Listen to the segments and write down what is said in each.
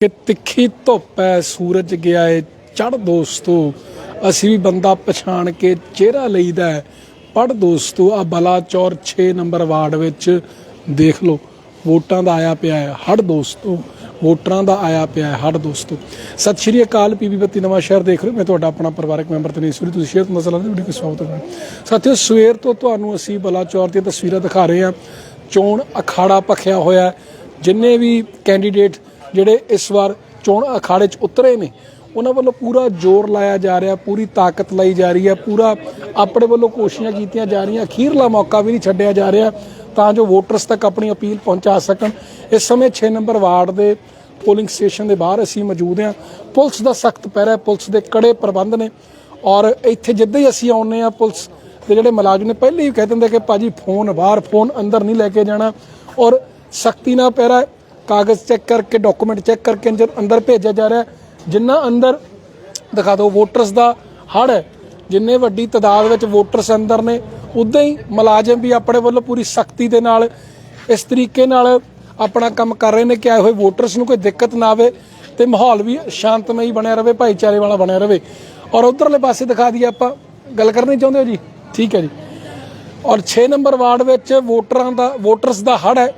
ਕਿ ਤਿੱਖੀ ਧੁੱਪ ਹੈ, ਸੂਰਜ ਗਿਆ ਏ ਚੜ ਦੋਸਤੋ, ਅਸੀਂ ਵੀ ਬੰਦਾ ਪਛਾਣ ਕੇ ਚਿਹਰਾ ਲਈਦਾ ਹੈ। ਪੜ ਦੋਸਤੋ ਆ ਬਲਾਚੌਰ 6 ਨੰਬਰ ਵਾਰਡ ਵਿੱਚ ਦੇਖ ਲਓ, ਵੋਟਾਂ ਦਾ ਆਇਆ ਪਿਆ ਹੈ ਹੜ ਦੋਸਤੋ, ਵੋਟਰਾਂ ਦਾ ਆਇਆ ਪਿਆ ਹੈ ਹੜ ਦੋਸਤੋ। ਸਤਿ ਸ਼੍ਰੀ ਅਕਾਲ ਪੀਬੀ ਬੱਤੀ ਨਵਾਂ ਸ਼ਹਿਰ ਦੇਖ ਰਹੇ ਮੈਂ ਤੁਹਾਡਾ ਆਪਣਾ ਪਰਿਵਾਰਕ ਮੈਂਬਰ ਤਨੇਸ਼ਵਰੀ ਤੁਸੀਂ ਸ਼ੇਅਰ ਮਸਲਾ ਦੇ ਵੀਡੀਓ ਕੋ ਸਵਾਗਤ ਹੈ ਸਾਥੀਓ, ਸਵੇਰ ਤੋਂ ਤੁਹਾਨੂੰ ਅਸੀਂ ਬਲਾਚੌਰ ਦੀਆਂ ਤਸਵੀਰਾਂ ਦਿਖਾ ਰਹੇ ਹਾਂ। ਚੋਣ ਅਖਾੜਾ ਭਖਿਆ ਹੋਇਆ ਜਿੰਨੇ ਵੀ ਕੈਂਡੀਡੇਟ ਜਿਹੜੇ ਇਸ ਵਾਰ ਚੋਣ ਅਖਾੜੇ 'ਚ ਉਤਰੇ ਨੇ, ਉਹਨਾਂ ਵੱਲੋਂ ਪੂਰਾ ਜ਼ੋਰ ਲਾਇਆ ਜਾ ਰਿਹਾ, ਪੂਰੀ ਤਾਕਤ ਲਾਈ ਜਾ ਰਹੀ ਹੈ, ਪੂਰਾ ਆਪਣੇ ਵੱਲੋਂ ਕੋਸ਼ਿਸ਼ਾਂ ਕੀਤੀਆਂ ਜਾ ਰਹੀਆਂ, ਅਖੀਰਲਾ ਮੌਕਾ ਵੀ ਨਹੀਂ ਛੱਡਿਆ ਜਾ ਰਿਹਾ, ਤਾਂ ਜੋ ਵੋਟਰਸ ਤੱਕ ਆਪਣੀ ਅਪੀਲ ਪਹੁੰਚਾ ਸਕਣ ਇਸ ਸਮੇਂ 6 ਨੰਬਰ ਵਾਰਡ ਦੇ ਪੋਲਿੰਗ ਸਟੇਸ਼ਨ ਦੇ ਬਾਹਰ ਅਸੀਂ ਮੌਜੂਦ ਹਾਂ ਪੁਲਿਸ ਦਾ ਸਖਤ ਪਹਿਰਾ ਹੈ, ਪੁਲਿਸ ਦੇ ਕੜੇ ਪ੍ਰਬੰਧ ਨੇ ਔਰ ਇੱਥੇ ਜਿੱਦਾਂ ਹੀ ਅਸੀਂ ਆਉਂਦੇ ਆ ਪੁਲਿਸ ਦੇ ਜਿਹੜੇ ਮੁਲਾਜ਼ਮ ਨੇ, ਪਹਿਲੇ ਹੀ ਕਹਿ ਦਿੰਦੇ ਕਿ ਭਾਜੀ ਫੋਨ ਬਾਹਰ, ਫੋਨ ਅੰਦਰ ਨਹੀਂ ਲੈ ਕੇ ਜਾਣਾ ਔਰ ਸਖਤੀ ਨਾਲ ਪਹਿਰਾ ਹੈ। ਕਾਗਜ਼ ਚੈੱਕ ਕਰਕੇ ਡਾਕੂਮੈਂਟ ਚੈੱਕ ਕਰਕੇ ਅੰਦਰ ਅੰਦਰ ਭੇਜਿਆ ਜਾ ਰਿਹਾ ਹੈ। ਜਿੰਨਾ ਅੰਦਰ, ਦਿਖਾ ਦਿਓ ਵੋਟਰਸ ਦਾ ਹੜ ਹੈ, ਜਿੰਨੇ ਵੱਡੀ ਤਾਦਾਦ ਵਿੱਚ ਵੋਟਰਸ ਅੰਦਰ ਨੇ, ਉਦਾਂ ਹੀ ਮੁਲਾਜ਼ਮ ਵੀ ਆਪਣੇ ਵੱਲੋਂ ਪੂਰੀ ਸਖਤੀ ਦੇ ਨਾਲ, ਇਸ ਤਰੀਕੇ ਨਾਲ ਆਪਣਾ ਕੰਮ ਕਰ ਰਹੇ ਨੇ ਕਿ ਆਏ ਹੋਏ ਵੋਟਰਸ ਨੂੰ ਕੋਈ ਦਿੱਕਤ ਨਾ ਆਵੇ ਤੇ ਮਾਹੌਲ ਵੀ ਸ਼ਾਂਤਮਈ ਬਣਿਆ ਰਵੇ ਭਾਈਚਾਰੇ ਵਾਲਾ ਬਣਿਆ ਰਵੇ ਔਰ ਉਧਰਲੇ ਪਾਸੇ ਦਿਖਾ ਦਈਏ ਆਪਾਂ, ਗੱਲ ਕਰਨੀ ਚਾਹੁੰਦੇ ਹੋ ਜੀ ਠੀਕ ਹੈ ਜੀ ਔਰ 6 ਨੰਬਰ ਵਾਰਡ ਵਿੱਚ ਵੋਟਰਾਂ ਦਾ ਵੋਟਰਸ ਦਾ ਹੜ ਹੈ,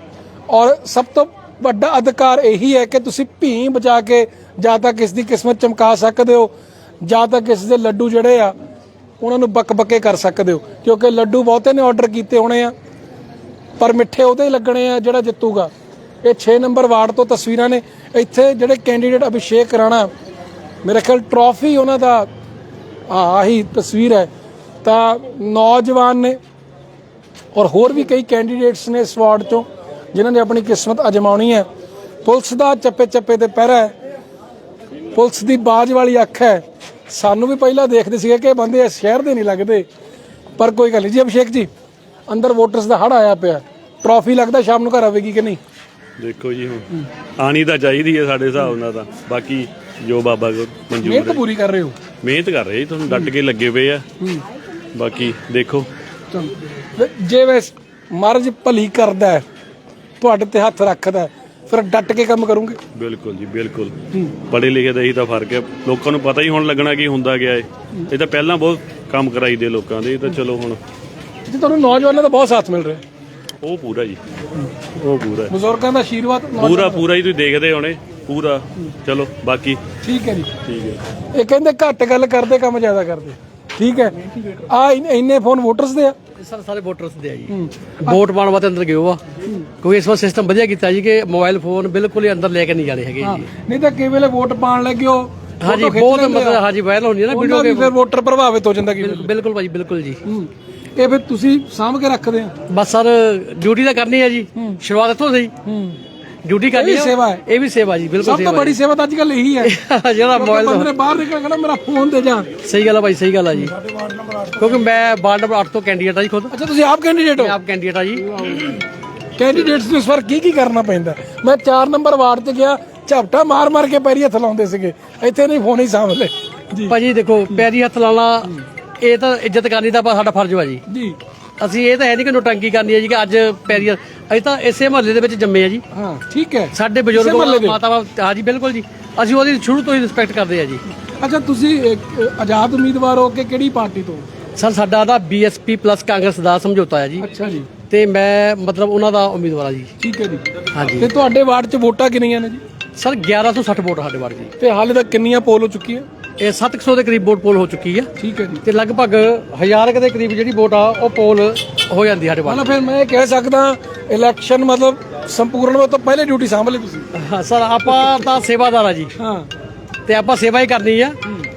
ਔਰ ਸਭ ਤੋਂ ਵੱਡਾ ਅਧਿਕਾਰ ਇਹੀ ਹੈ ਕਿ ਤੁਸੀਂ ਭੀਂ ਬਚਾ ਕੇ ਜਾਂ ਤਾਂ ਕਿਸ ਦੀ ਕਿਸਮਤ ਚਮਕਾ ਸਕਦੇ ਹੋ, ਜਾਂ ਤਾਂ ਕਿਸ ਦੇ ਲੱਡੂ ਜਿਹੜੇ ਆ, ਉਹਨਾਂ ਨੂੰ ਬੱਕ-ਬੱਕੇ ਕਰ ਸਕਦੇ ਹੋ। ਕਿਉਂਕਿ ਲੱਡੂ ਬਹੁਤੇ ਨੇ ਆਰਡਰ ਕੀਤੇ ਹੋਣੇ ਆ, ਪਰ ਮਿੱਠੇ ਉਹਦੇ ਹੀ ਲੱਗਣੇ ਆ ਜਿਹੜਾ ਜਿੱਤੂਗਾ। ਇਹ 6 ਨੰਬਰ ਵਾਰਡ ਤੋਂ ਤਸਵੀਰਾਂ ਨੇ। ਇੱਥੇ ਜਿਹੜੇ ਕੈਂਡੀਡੇਟ ਅਭਿਸ਼ੇਕ ਰਾਣਾ, ਮੇਰੇ ਖਿਆਲ ਟਰੋਫੀ ਉਹਨਾਂ ਦਾ ਆਹੀ ਤਸਵੀਰ ਹੈ। ਤਾਂ ਨੌਜਵਾਨ ਨੇ, ਔਰ ਹੋਰ ਵੀ ਕਈ ਕੈਂਡੀਡੇਟਸ ਨੇ ਇਸ ਵਾਰਡ ਚੋਂ। ਜਿਨ੍ਹਾਂ ਨੇ ਆਪਣੀ ਕਿਸਮਤ ਅਜਮਾਉਣੀ ਹੈ। ਪੁਲਿਸ ਦਾ ਚੱਪੇ ਚੱਪੇ ਤੇ ਪਹਿਰਾ ਹੈ। ਪੁਲਿਸ ਦੀ ਬਾਜ ਵਾਲੀ ਅੱਖ ਹੈ। ਸਾਨੂੰ ਵੀ ਪਹਿਲਾਂ ਦੇਖਦੇ ਸੀਗੇ ਕਿ ਬੰਦੇ ਇਸ ਸ਼ਹਿਰ ਦੇ ਨਹੀਂ ਲੱਗਦੇ। ਪਰ ਕੋਈ ਗੱਲ ਨਹੀਂ ਜੀ ਅਭਿਸ਼ੇਕ ਜੀ ਅੰਦਰ ਵੋਟਰਸ ਦਾ ਹੜ ਆਇਆ ਪਿਆ। ਟਰਾਫੀ ਲੱਗਦਾ ਸ਼ਾਮ ਨੂੰ ਘਰ ਆਵੇਗੀ ਕਿ ਨਹੀਂ? ਦੇਖੋ ਜੀ ਹੁਣ ਆਣੀ ਤਾਂ ਚਾਹੀਦੀ ਹੈ ਸਾਡੇ ਹਿਸਾਬ ਨਾਲ ਤਾਂ। ਬਾਕੀ ਜੋ ਬਾਬਾ ਕੋ ਮਨਜ਼ੂਰ ਮਿਹਨਤ ਪੂਰੀ ਕਰ ਰਹੇ ਹੋ? ਮਿਹਨਤ ਕਰ ਰਹੇ ਜੀ ਤੁਹਾਨੂੰ ਡਟ ਕੇ ਲੱਗੇ ਪਏ ਆ। ਬਾਕੀ ਦੇਖੋ। ਚਲੋ। ਜੇ ਵੈਸ ਮਰਜ ਭਲੀ ਕਰਦਾ ਹੈ, ਤੁਹਾਡੇ ਤੇ ਹੱਥ ਰੱਖਦਾ ਹੈ, ਫਿਰ ਡਟ ਕੇ ਕੰਮ ਕਰੋਗੇ? ਬਿਲਕੁਲ ਜੀ ਬਿਲਕੁਲ। ਪੜ੍ਹੇ ਲਿਖੇ ਦਾ ਇਹੀ ਤਾਂ ਫ਼ਰਕ ਹੈ। ਲੋਕਾਂ ਨੂੰ ਪਤਾ ਹੀ ਹੁਣ ਲੱਗਣਾ ਕੀ ਹੁੰਦਾ ਗਿਆ ਹੈ ਇਹ ਤਾਂ ਪਹਿਲਾਂ ਬਹੁਤ ਕੰਮ ਕਰਾਈਦੇ ਲੋਕਾਂ ਦੇ ਇਹ ਤਾਂ ਚਲੋ ਹੁਣ। ਜੀ ਤੁਹਾਨੂੰ ਨੌਜਵਾਨਾਂ ਦਾ ਬਹੁਤ ਸਾਥ ਮਿਲ ਰਿਹਾ। ਹੈ। ਉਹ ਪੂਰਾ ਜੀ। ਉਹ ਪੂਰਾ ਹੈ। ਬਜ਼ੁਰਗਾਂ ਦਾ ਆਸ਼ੀਰਵਾਦ ਨੌਜਵਾਨਾਂ ਪੂਰਾ ਪੂਰਾ ਹੀ ਤੁਸੀਂ ਦੇਖਦੇ ਹੋਣੇ। ਪੂਰਾ। ਚਲੋ ਬਾਕੀ। ਠੀਕ ਹੈ ਜੀ। ਠੀਕ ਹੈ। ਇਹ ਕਹਿੰਦੇ ਘੱਟ ਗੱਲ ਕਰਦੇ ਕੰਮ ਜ਼ਿਆਦਾ ਕਰਦੇ। ਠੀਕ ਹੈ। ਆ ਇੰਨੇ ਫੋਨ ਵੋਟਰਸ ਦੇ ਆ। ਸਰ ਸਾਰੇ ਵੋਟਰਸ ਦੇ ਆ ਜੀ। ਵੋਟ ਪਾਉਣ ਵਾਸਤੇ ਅੰਦਰ ਗਏ ਹੋ ਆ। ਕੋਈ ਇਸ ਵਾਰ ਸਿਸਟਮ ਵਧੀਆ ਕੀਤਾ ਜੀ ਕਿ ਮੋਬਾਈਲ ਫੋਨ ਬਿਲਕੁਲ ਹੀ ਅੰਦਰ ਲੈ ਕੇ ਨਹੀਂ ਜਾਣੇ ਹੈਗੇ ਜੀ। ਨਹੀਂ ਤਾਂ ਕਈ ਵੇਲੇ ਵੋਟ ਪਾਣ ਲੱਗੇ ਹੋ ਹਾਂਜੀ ਬਹੁਤ। ਮਤਲਬ ਹਾਂਜੀ ਵਾਇਰਲ ਹੁੰਦੀ ਹੈ ਨਾ ਵੀਡੀਓ ਫਿਰ ਵੋਟਰ ਪ੍ਰਭਾਵਿਤ ਹੋ ਜਾਂਦਾ ਕਿ ਬਿਲਕੁਲ ਭਾਜੀ ਬਿਲਕੁਲ ਜੀ। ਇਹ ਫਿਰ ਤੁਸੀਂ ਸਾਂਭ ਕੇ ਰੱਖਦੇ ਆ। ਬਸ ਸਰ ਡਿਊਟੀ ਤਾਂ ਕਰਨੀ ਹੈ ਜੀ। ਸ਼ੁਰੂਆਤ ਇੱਥੋਂ ਸਹੀ ਡਿਊਟੀ ਕਰਨੀ ਇਹ ਵੀ ਸੇਵਾ ਹੈ। ਇਹ ਵੀ ਸੇਵਾ ਜੀ ਬਿਲਕੁਲ ਸਭ ਤੋਂ ਸੇਵਾ ਬੜੀ ਸੇਵਾ ਤਾਂ ਅੱਜ ਕੱਲ ਇਹੀ ਹੈ। ਜਿਹੜਾ ਮੋਬਾਈਲ ਬੰਦੇ ਨੇ ਬਾਹਰ ਨਿਕਲ ਕੇ ਨਾ ਮੇਰਾ ਫੋਨ ਦੇ ਜਾ। ਸਹੀ ਗੱਲ ਆ ਭਾਈ ਸਹੀ ਗੱਲ ਆ ਜੀ। ਕਿਉਂਕਿ ਮੈਂ ਵਾਰਡ ਨੰਬਰ 8 ਤੋਂ ਕੈਂਡੀਡੇਟ ਆ ਜੀ ਖੁਦ। ਅੱਛਾ ਤੁਸੀਂ ਆਪ ਕੈਂਡੀਡੇਟ ਹੋ? ਆਪ ਕੈਂਡੀਡੇਟ ਆ ਜੀ। ਕੈਂਡੀਡੇਟਸ ਨੂੰ ਇਸ ਵਾਰ ਕੀ ਕੀ ਕਰਨਾ ਪੈਂਦਾ? ਮੈਂ 4 ਨੰਬਰ ਵਾਰਡ ਤੇ ਗਿਆ ਝਪਟਾ ਮਾਰ ਮਾਰ ਕੇ ਪੈਰੀ ਹੱਥ ਲਾਉਂਦੇ ਸੀਗੇ। ਇੱਥੇ ਨਹੀਂ ਫੋਨ ਹੀ ਲੈ ਜੀ। ਭਾਜੀ ਦੇਖੋ ਪੈਰੀ ਹੱਥ ਲਾਉਣਾ ਇਹ ਤਾਂ ਇੱਜ਼ਤ ਕਰਨੀ ਦਾ ਸਾਡਾ ਫਰਜ਼ ਵਾ ਜੀ। ਜੀ। ਅਸੀਂ ਇਹ ਤਾਂ ਹੈ ਨਹੀਂ ਕਿ ਨੋਟੰਕੀ ਕਰਨੀ ਹੈ ਜੀ ਕਿ ਅੱਜ ਪੈਰੀ ਅਸੀਂ ਤਾਂ ਇਸੇ ਮਹੱਲੇ ਦੇ ਵਿੱਚ ਜੰਮੇ ਆ ਜੀ। ਹਾਂ ਠੀਕ ਹੈ। ਸਾਡੇ ਬਜ਼ੁਰਗ ਮੁਹੱਲੇ ਦੇ? ਮਾਤਾਵਾਂ ਹਾਂਜੀ ਬਿਲਕੁਲ ਜੀ। ਅਸੀਂ ਉਹਦੀ ਸ਼ੁਰੂ ਤੋਂ ਹੀ ਰਿਸਪੈਕਟ ਕਰਦੇ ਆ ਜੀ। ਅੱਛਾ ਤੁਸੀਂ ਆਜ਼ਾਦ ਉਮੀਦਵਾਰ ਹੋ ਕੇ ਕਿਹੜੀ ਪਾਰਟੀ ਤੋਂ? ਸਰ ਸਾਡਾ ਦਾ ਬੀਐਸਪੀ ਪਲੱਸ ਕਾਂਗਰਸ ਦਾ ਸਮਝੌਤਾ ਹੈ ਜੀ। ਅੱਛਾ ਜੀ। ਤੇ ਮੈਂ ਮਤਲਬ ਉਹਨਾਂ ਦਾ ਉਮੀਦਵਾਰ ਆ ਜੀ। ਠੀਕ ਹੈ ਜੀ। ਹਾਂਜੀ ਤੇ ਤੁਹਾਡੇ ਵਾਰਡ 'ਚ ਵੋਟਾਂ ਕਿੰਨੀਆਂ ਨੇ ਜੀ? ਸਰ 1160 ਵੋਟ ਸਾਡੇ ਵਾਰ ਜੀ ਤੇ ਹਾਲੇ ਤੱਕ ਕਿੰਨੀਆਂ ਪੋਲ ਹੋ ਚੁੱਕੀਆਂ? ਇਹ 700 ਦੇ ਕਰੀਬ ਵੋਟ ਪੋਲ ਹੋ ਚੁੱਕੀ ਆ। ਠੀਕ ਹੈ ਜੀ। ਤੇ ਲਗਭਗ 1000 ਕੁ ਦੇ ਕਰੀਬ ਜਿਹੜੀ ਵੋਟ ਆ ਉਹ ਪੋਲ ਹੋ ਜਾਂਦੀ ਸਾਡੇ ਮਤਲਬ ਫਿਰ ਮੈਂ ਇਹ ਕਹਿ ਸਕਦਾ ਇਲੈਕਸ਼ਨ ਮਤਲਬ ਸੰਪੂਰਨ ਹੋ ਤੋਂ ਪਹਿਲੇ ਡਿਊਟੀ ਸੰਭ ਲਈ ਤੁਸੀਂ। ਹਾਂ ਸਰ ਆਪਾਂ ਤਾਂ ਸੇਵਾਦਾਰ ਆ ਜੀ। ਹਾਂ। ਤੇ ਆਪਾਂ ਸੇਵਾ ਹੀ ਕਰਨੀ ਆ।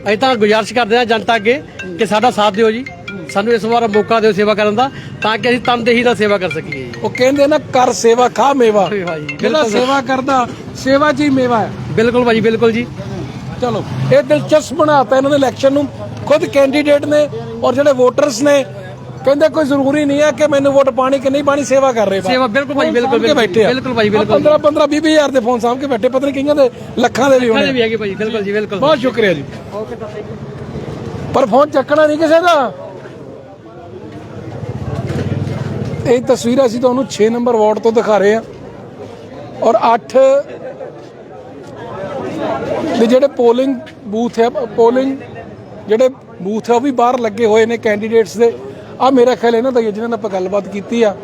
ਅਸੀਂ ਤਾਂ ਗੁਜ਼ਾਰਿਸ਼ ਕਰਦੇ ਆ ਜਨਤਾ ਅੱਗੇ ਕਿ ਸਾਡਾ ਸਾਥ ਦਿਓ ਜੀ। ਸਾਨੂੰ ਇਸ ਵਾਰ ਮੌਕਾ ਦਿਓ ਸੇਵਾ ਕਰਨ ਦਾ ਤਾਂ ਕਿ ਅਸੀਂ ਤਨਦੇਹੀ ਨਾਲ ਸੇਵਾ ਕਰ ਸਕੀਏ ਜੀ। ਉਹ ਕਹਿੰਦੇ ਨਾ ਕਰ ਸੇਵਾ ਖਾ ਮੇਵਾ। ਜੀ, ਜਿਹੜਾ। ਸੇਵਾ ਕਰਦਾ ਸੇਵਾ ਹੀ ਮੇਵਾ ਹੈ। ਬਿਲਕੁਲ ਭਾਜੀ ਬਿਲਕੁਲ ਜੀ। ਚਲੋ ਇਹ ਦਿਲਚਸਪ ਬਣਾਤਾ ਇਹਨਾਂ ਨੇ ਇਲੈਕਸ਼ਨ ਨੂੰ। ਖੁਦ ਕੈਂਡੀਡੇਟ ਨੇ ਔਰ ਜਿਹੜੇ ਵੋਟਰਸ ਨੇ ਕਹਿੰਦੇ ਕੋਈ ਜ਼ਰੂਰੀ ਨਹੀਂ ਹੈ ਕਿ ਮੈਨੂੰ ਵੋਟ ਪਾਣੀ ਕਿ ਨਹੀਂ ਪਾਣੀ ਸੇਵਾ ਕਰ ਰਹੇ। ਸੇਵਾ ਬਿਲਕੁਲ ਭਾਈ, ਬਿਲਕੁਲ, ਬਿਲਕੁਲ ਭਾਈ, ਬਿਲਕੁਲ। 15 15 20 ਹਜ਼ਾਰ ਦੇ ਫੋਨ ਸਾਂਭ ਕੇ ਬੈਠੇ ਪਤਾ ਨਹੀਂ ਕਈਆਂ ਦੇ ਲੱਖਾਂ ਦੇ ਵੀ ਹੋਣੇ ਵੀ ਹੈਗੇ ਭਾਜੀ ਬਿਲਕੁਲ ਜੀ ਬਿਲਕੁਲ। ਬਹੁਤ ਸ਼ੁਕਰੀਆ ਜੀ। ਪਰ ਫੋਨ ਚੱਕਣਾ ਨਹੀਂ ਕਿਸੇ ਦਾ। ਇਹ ਤਸਵੀਰ ਅਸੀਂ ਤੁਹਾਨੂੰ 6 ਨੰਬਰ ਵਾਰਡ ਤੋਂ ਦਿਖਾ ਰਹੇ ਹਾਂ। ਔਰ 8 ਤੇ ਜਿਹੜੇ ਪੋਲਿੰਗ ਬੂਥ ਹੈ ਪੋਲਿੰਗ ਜਿਹੜੇ ਬੂਥ ਹੈ ਉਹ ਵੀ ਬਾਹਰ ਲੱਗੇ ਹੋਏ ਨੇ ਕੈਂਡੀਡੇਟਸ ਦੇ। ਆ ਮੇਰਾ ਖਿਆਲ ਇਹਨਾਂ ਦਾ ਜਿਨ੍ਹਾਂ ਨਾਲ ਆਪਾਂ ਗੱਲਬਾਤ ਕੀਤੀ ਆ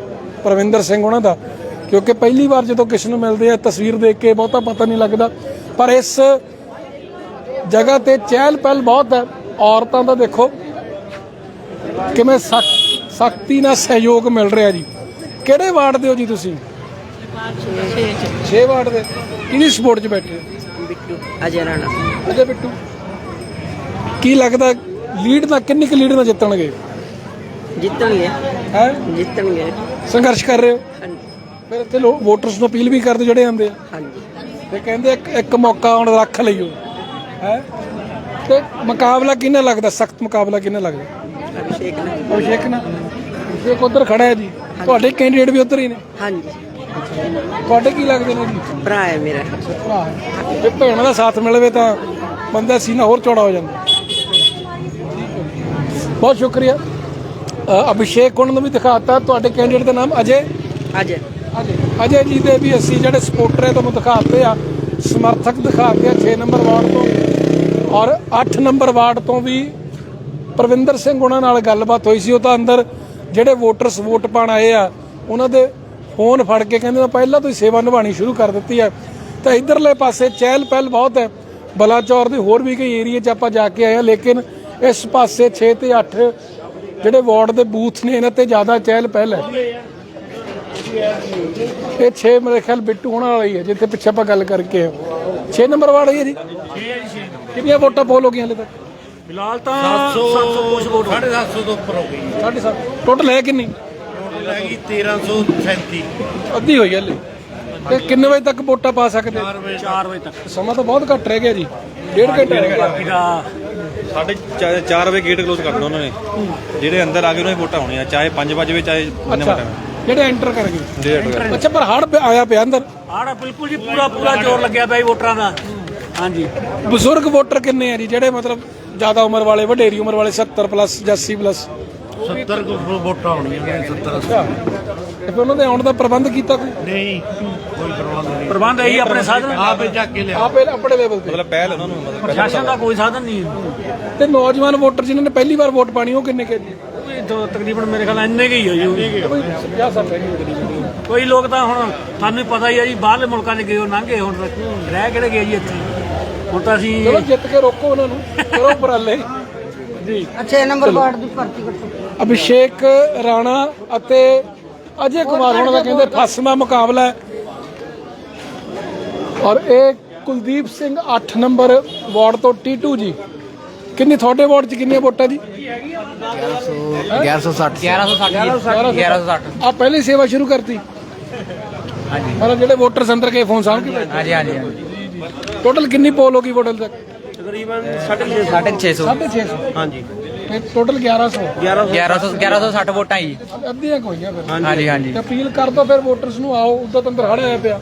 ਪ੍ਰਵਿੰਦਰ ਸਿੰਘ ਉਹਨਾਂ ਦਾ। ਕਿਉਂਕਿ ਪਹਿਲੀ ਵਾਰ ਜਦੋਂ ਕਿਸੇ ਨੂੰ ਮਿਲਦੇ ਆ ਤਸਵੀਰ ਦੇਖ ਕੇ ਬਹੁਤਾ ਪਤਾ ਨਹੀਂ ਲੱਗਦਾ। ਪਰ ਇਸ ਜਗ੍ਹਾ ਤੇ ਚਹਿਲ ਪਹਿਲ ਬਹੁਤ ਹੈ। ਔਰਤਾਂ ਦਾ ਦੇਖੋ ਕਿਵੇਂ ਸਖਤੀ ਨਾਲ ਸਹਿਯੋਗ ਮਿਲ ਰਿਹਾ ਜੀ। ਕਿਹੜੇ ਵਾਰਡ ਦੇ ਹੋ ਜੀ ਤੁਸੀਂ? 6 ਵਾਰਡ ਦੇ। ਕਿਹਦੀ ਸਪੋਰਟ 'ਚ ਬੈਠੇ ਹੋ? ਬਿੱਟੂ ਅਜੇ ਰਾਣਾ। ਅਜੇ ਬਿੱਟੂ? ਕੀ ਲੱਗਦਾ ਲੀਡ ਨਾਲ ਕਿੰਨੀ ਕੁ ਲੀਡ ਨਾਲ ਜਿੱਤਣਗੇ? ਜਿੱਤਣਗੇ। ਹੈ? ਜਿੱਤਣਗੇ। ਸੰਘਰਸ਼ ਕਰ ਰਹੇ ਹੋ? ਹਾਂਜੀ। ਫਿਰ ਇੱਥੇ ਲੋਕ ਵੋਟਰਸ ਨੂੰ ਅਪੀਲ ਵੀ ਕਰਦੇ ਜਿਹੜੇ ਆਉਂਦੇ ਆ। ਹਾਂਜੀ। ਤੇ ਕਹਿੰਦੇ ਇੱਕ ਇੱਕ ਮੌਕਾ ਹੁਣ ਰੱਖ ਲਈਓ। ਹੈ? ਤੇ ਮੁਕਾਬਲਾ ਕਿਹਨੇ ਲੱਗਦਾ? ਸਖਤ ਮੁਕਾਬਲਾ ਕਿਹਨੇ ਲੱਗਦਾ? ਅਭਿਸ਼ੇਕ ਨਾਲ। ਅਭਿਸ਼ੇਕ ਨਾਲ। ਅਭਿਸ਼ੇਕ ਉਧਰ ਖੜਾ ਹੈ ਜੀ। ਤੁਹਾਡੇ ਕੈਂਡੀਡੇਟ ਵੀ ਉਧਰ ਹੀ ਨੇ। ਹਾਂਜੀ। ਤੁਹਾਡੇ ਕੀ ਲੱਗਦੇ ਨੇ ਜੀ? ਭਰਾ ਹੈ ਮੇਰਾ। ਭਰਾ ਹੈ। ਜੇ ਭੈਣਾਂ ਦਾ ਸਾਥ ਮਿਲਵੇ ਤਾਂ ਬੰਦਾ ਸੀਨਾ ਹੋਰ ਚੌੜਾ ਹੋ ਜਾਂਦਾ। ਬਹੁਤ ਸ਼ੁਕਰੀਆ। ਅ, ਅਭਿਸ਼ੇਕ ਉਹਨਾਂ ਨੂੰ ਵੀ ਦਿਖਾਤਾ। ਤੁਹਾਡੇ ਕੈਂਡੀਡੇਟ ਦਾ ਨਾਮ ਅਜੇ? ਅਜੇ। ਅਜੇ। ਅਜੇ ਜੀ ਦੇ ਵੀ ਅਸੀਂ ਜਿਹੜੇ ਸਪੋਰਟਰ ਹੈ ਤੁਹਾਨੂੰ ਦਿਖਾਤੇ ਆ। ਸਮਰਥਕ ਦਿਖਾਤੇ ਆ 6 ਨੰਬਰ ਵਾਰਡ ਤੋਂ। ਔਰ 8 ਨੰਬਰ ਵਾਰਡ ਤੋਂ ਵੀ ਪ੍ਰਵਿੰਦਰ ਸਿੰਘ ਉਹਨਾਂ ਨਾਲ ਗੱਲਬਾਤ ਹੋਈ ਸੀ। ਉਹ ਤਾਂ ਅੰਦਰ ਜਿਹੜੇ ਵੋਟਰਸ ਵੋਟ ਪਾਣ ਆਏ ਆ ਉਹਨਾਂ ਦੇ ਫੋਨ ਫੜ ਕੇ ਕਹਿੰਦੇ ਮੈਂ ਪਹਿਲਾਂ ਤੋਂ ਹੀ ਸੇਵਾ ਨਿਭਾਣੀ ਸ਼ੁਰੂ ਕਰ ਦਿੱਤੀ ਹੈ ਤਾਂ ਇਧਰਲੇ ਪਾਸੇ ਚਹਿਲ ਪਹਿਲ ਬਹੁਤ ਹੈ। ਬਲਾਚੌਰ ਦੇ ਹੋਰ ਵੀ ਕਈ ਏਰੀਆ 'ਚ ਆਪਾਂ ਜਾ ਕੇ ਆਏ ਆ ਲੇਕਿਨ ਇਸ ਪਾਸੇ 6 ਤੇ 8 ਜਿਹੜੇ ਵਾਰਡ ਦੇ ਬੂਥ ਨੇ ਇਹਨਾਂ ਤੇ ਜ਼ਿਆਦਾ ਚਹਿਲ ਪਹਿਲ ਹੈ। ਇਹ 6 ਮੇਰੇ ਖਿਆਲ ਬਿੱਟੂ ਹੋਣਾ ਵਾਲੀ ਹੈ ਜਿੱਥੇ ਪਿੱਛੇ ਆਪਾਂ ਗੱਲ ਕਰਕੇ 6 ਨੰਬਰ ਵਾਰਡ ਹੈ ਜੀ 6 ਹੈ ਜੀ 6 ਕਿੰਨੀਆਂ ਵੋਟਾਂ ਪੋਲ ਹੋ ਗਈਆਂ ਹਲੇ ਤੱਕ? ਫਿਲਹਾਲ ਤਾਂ 700 ਕੁਝ ਵੋਟ 750 ਤੋਂ ਉੱਪਰ ਹੋ ਗਈ। ਸਾਢੇ ਸੱਤ। ਟੋਟਲ ਹੈ ਕਿੰਨੀ? ਹੈਗੀ 1337 ਅੱਧੀ ਹੋਈ ਹੈ ਹਲੇ। ਤੇ ਕਿੰਨੇ ਵਜੇ ਤੱਕ ਵੋਟਾਂ ਪਾ ਸਕਦੇ? 4 ਵਜੇ 4 ਵਜੇ ਤੱਕ। ਸਮਾਂ ਤਾਂ ਬਹੁਤ ਘੱਟ ਰਹਿ ਗਿਆ ਜੀ। ਡੇਢ ਘੰਟਾ ਰਹਿ ਗਿਆ। ਬਾਕੀ ਦਾ ਸਾਡੇ 4 ਵਜੇ ਗੇਟ ਕਲੋਜ਼ ਕਰ ਦੇਣਾ ਉਹਨਾਂ ਨੇ। ਜਿਹੜੇ ਅੰਦਰ ਆ ਗਏ ਉਹਨਾਂ ਦੀ ਵੋਟਾਂ ਹੋਣੀਆਂ। ਚਾਹੇ 5 ਵਜੇ ਚਾਹੇ ਅੱਛਾ ਵਜੇ ਜਿਹੜੇ ਐਂਟਰ ਕਰ ਗਏ। ਅੱਛਾ ਪਰ ਹੜ ਆਇਆ ਪਿਆ ਅੰਦਰ। ਆੜਾ ਬਿਲਕੁਲ ਜੀ ਪੂਰਾ ਪੂਰਾ ਜ਼ੋਰ ਲੱਗਿਆ ਪਿਆ ਜੀ ਵੋਟਰਾਂ ਦਾ। ਹਾਂਜੀ। ਬਜ਼ੁਰਗ ਵੋਟਰ ਕਿੰਨੇ ਆ ਜੀ? ਜਿਹੜੇ ਮਤਲਬ ਜ਼ਿਆਦਾ ਉਮਰ ਵਾਲੇ ਵਡੇਰੀ ਉਮਰ ਵਾਲੇ 70 ਪਲੱਸ ਜਾਂ 80 ਪਲੱਸ 70 ਕੁ ਵੋਟਾਂ ਹੋਣੀਆਂ ਨੇ 70 ਅੱਛਾ। ਤੇ ਫਿਰ ਉਹਨਾਂ ਦੇ ਆਉਣ ਦਾ ਪ੍ਰਬੰਧ ਕੀਤਾ ਕੋਈ? ਨਹੀਂ ਕੋਈ ਪ੍ਰਬੰਧ ਨਹੀਂ। ਪ੍ਰਬੰਧ ਹੈ ਆਪਣੇ ਸਾਧਨ? ਆਪੇ ਚੱਕ ਕੇ ਲਿਆ। ਆਪੇ ਆਪਣੇ ਲੈਵਲ ਤੇ? ਮਤਲਬ ਪਹਿਲ ਉਹਨਾਂ ਨੂੰ ਮਤਲਬ ਪ੍ਰਸ਼ਾਸਨ ਦਾ ਕੋਈ ਸਾਧਨ ਨਹੀਂ ਤੇ ਨੌਜਵਾਨ ਵੋਟਰ ਜਿਨ੍ਹਾਂ ਨੇ ਪਹਿਲੀ ਵਾਰ ਵੋਟ ਪਾਣੀ ਉਹ ਕਿੰਨੇ ਕੇ ਤਕਰੀਬਨ ਮੇਰੇ ਖਿਆਲ ਇੰਨੇ ਹੀ ਹੋ ਜੀ ਕੋਈ 50 ਸਾਲ ਰਹਿ ਗਏ ਕੋਈ ਲੋਕ ਤਾਂ ਹੁਣ ਤੁਹਾਨੂੰ ਹੀ ਪਤਾ ਹੀ ਆ ਜੀ ਬਾਹਰਲੇ ਮੁਲਕਾਂ 'ਚ ਗਏ ਉਹ ਲੰਘੇ ਹੁਣ ਰਹਿ ਕਿਹੜੇ ਗਏ ਜੀ ਇੱਥੇ? ਹੁਣ ਤਾਂ ਅਸੀਂ ਚਲੋ ਜਿੱਤ ਕੇ ਰੋਕੋ ਉਹਨਾਂ ਨੂੰ ਕਰੋ ਉਪਰਾਲੇ। ਜੀ। 6 ਨੰਬਰ ਵਾਰਡ ਦੀ ਭਰਤੀ ਕਰੋ। ਅਭਿਸ਼ੇਕ ਰਾਣਾ ਅਤੇ ਅਜੇ ਕੁਮਾਰ ਉਹਨਾਂ ਦਾ ਕਹਿੰਦੇ ਫਸਮਾ ਮੁਕਾਬਲਾ ਹੈ। ਔਰ ਇਹ ਕੁਲਦੀਪ ਸਿੰਘ 8 ਨੰਬਰ ਵਾਰਡ ਤੋਂ T2 ਜੀ। ਕਿੰਨੀ ਤੁਹਾਡੇ ਵਾਰਡ 'ਚ ਕਿੰਨੀਆਂ ਵੋਟਾਂ ਜੀ? 1160 1160 1160 ਆ ਪਹਿਲੀ ਸੇਵਾ ਸ਼ੁਰੂ ਕਰਤੀ। ਹਾਂਜੀ। ਮਤਲਬ ਜਿਹੜੇ ਵੋਟਰ ਅੰਦਰ ਕੇ ਫੋਨ ਸਾਹਮਣੇ ਹਾਂਜੀ ਹਾਂਜੀ ਟੋਟਲ ਕਿੰਨੀ ਪੋਲ ਹੋ ਗਈ ਵੋਟਰ ਤੱਕ? ਤਕਰੀਬਨ 650 650 ਹਾਂਜੀ। ਤੇ ਟੋਟਲ 1100 1100 1160 ਵੋਟਾਂ ਜੀ। ਅੱਧੀਆਂ ਕੋਈਆਂ ਫਿਰ। ਹਾਂਜੀ ਹਾਂਜੀ ਤੇ ਅਪੀਲ ਕਰ ਦੋ ਫਿਰ ਵੋਟਰਸ ਨੂੰ ਆਓ ਉਦੋਂ ਤਾਂ ਅੰਦਰ ਹੜਿਆ ਪਿਆ।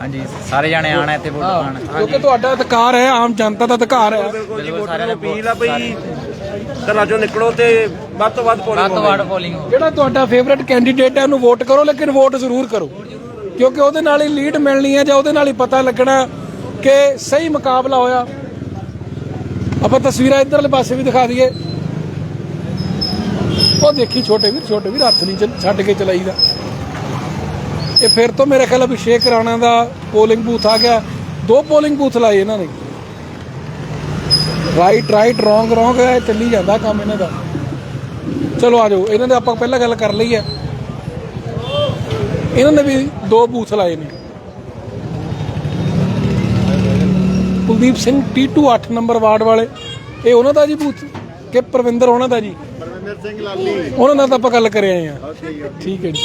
ਹਾਂਜੀ ਸਾਰੇ ਜਾਣੇ ਆਣਾ ਇੱਥੇ ਵੋਟ ਪਾਣ ਕਿਉਂਕਿ ਤੁਹਾਡਾ ਅਧਿਕਾਰ ਹੈ ਆਮ ਜਨਤਾ ਦਾ ਅਧਿਕਾਰ ਹੈ। ਬਿਲਕੁਲ ਸਾਰਿਆਂ ਨੇ ਅਪੀਲ ਆ ਬਈ ਘਰਾਂ ਚੋਂ ਨਿਕਲੋ ਤੇ ਵੱਧ ਤੋਂ ਵੱਧ ਵੱਧ ਤੋਂ ਵੱਧ ਪੋਲਿੰਗ ਹੋ ਜਿਹੜਾ ਤੁਹਾਡਾ ਫੇਵਰਿਟ ਕੈਂਡੀਡੇਟ ਹੈ ਉਹਨੂੰ ਵੋਟ ਕਰੋ ਲੇਕਿਨ ਵੋਟ ਜ਼ਰੂਰ ਕਰੋ। ਕਿਉਂਕਿ ਉਹਦੇ ਨਾਲ ਹੀ ਲੀਡ ਮਿਲਣੀ ਹੈ ਜਾਂ ਉਹਦੇ ਨਾਲ ਹੀ ਪਤਾ ਲੱਗਣਾ ਕਿ ਸਹੀ ਮੁਕਾਬਲਾ ਹੋਇਆ। ਆਪਾਂ ਤਸਵੀਰਾਂ ਇਧਰਲੇ ਪਾਸੇ ਵੀ ਦਿਖਾ ਦਈਏ। ਉਹ ਦੇਖੀ ਛੋਟੇ ਵੀਰ ਛੋਟੇ ਵੀਰ ਹੱਥ ਨਹੀਂ ਚੱਲ- ਛੱਡ ਕੇ ਚਲਾਈਦਾ। ਇਹ ਫਿਰ ਤੋਂ ਮੇਰੇ ਖਿਆਲ ਅਭਿਸ਼ੇਕ ਰਾਣਾ ਦਾ ਪੋਲਿੰਗ ਬੂਥ ਆ ਗਿਆ। ਦੋ ਪੋਲਿੰਗ ਬੂਥ ਲਾਏ ਇਹਨਾਂ ਨੇ। ਰਾਈਟ ਰਾਈਟ ਰੋਂਗ ਰੋਂਗ ਹੈ ਚੱਲੀ ਜਾਂਦਾ ਕੰਮ ਇਹਨਾਂ ਦਾ। ਚਲੋ ਆ ਜਾਓ, ਇਹਨਾਂ ਦੇ ਆਪਾਂ ਪਹਿਲਾਂ ਗੱਲ ਕਰ ਲਈ ਹੈ ਇਹਨਾਂ ਨੇ ਵੀ ਦੋ ਬੂਥ ਲਾਏ ਨੇ। Kuldeep Singh T2 8 number ward ਵਾਲੇ। ਇਹ ਉਹਨਾਂ ਦਾ ਜੀ ਬੂਥ ਕਿ ਪ੍ਰਵਿੰਦਰ ਉਹਨਾਂ ਦਾ ਜੀ? ਪ੍ਰਵਿੰਦਰ ਸਿੰਘ ਲਾਲੀ। ਉਹਨਾਂ ਨਾਲ ਤਾਂ ਆਪਾਂ ਗੱਲ ਕਰ ਆਏ ਆ ਠੀਕ ਹੈ ਜੀ।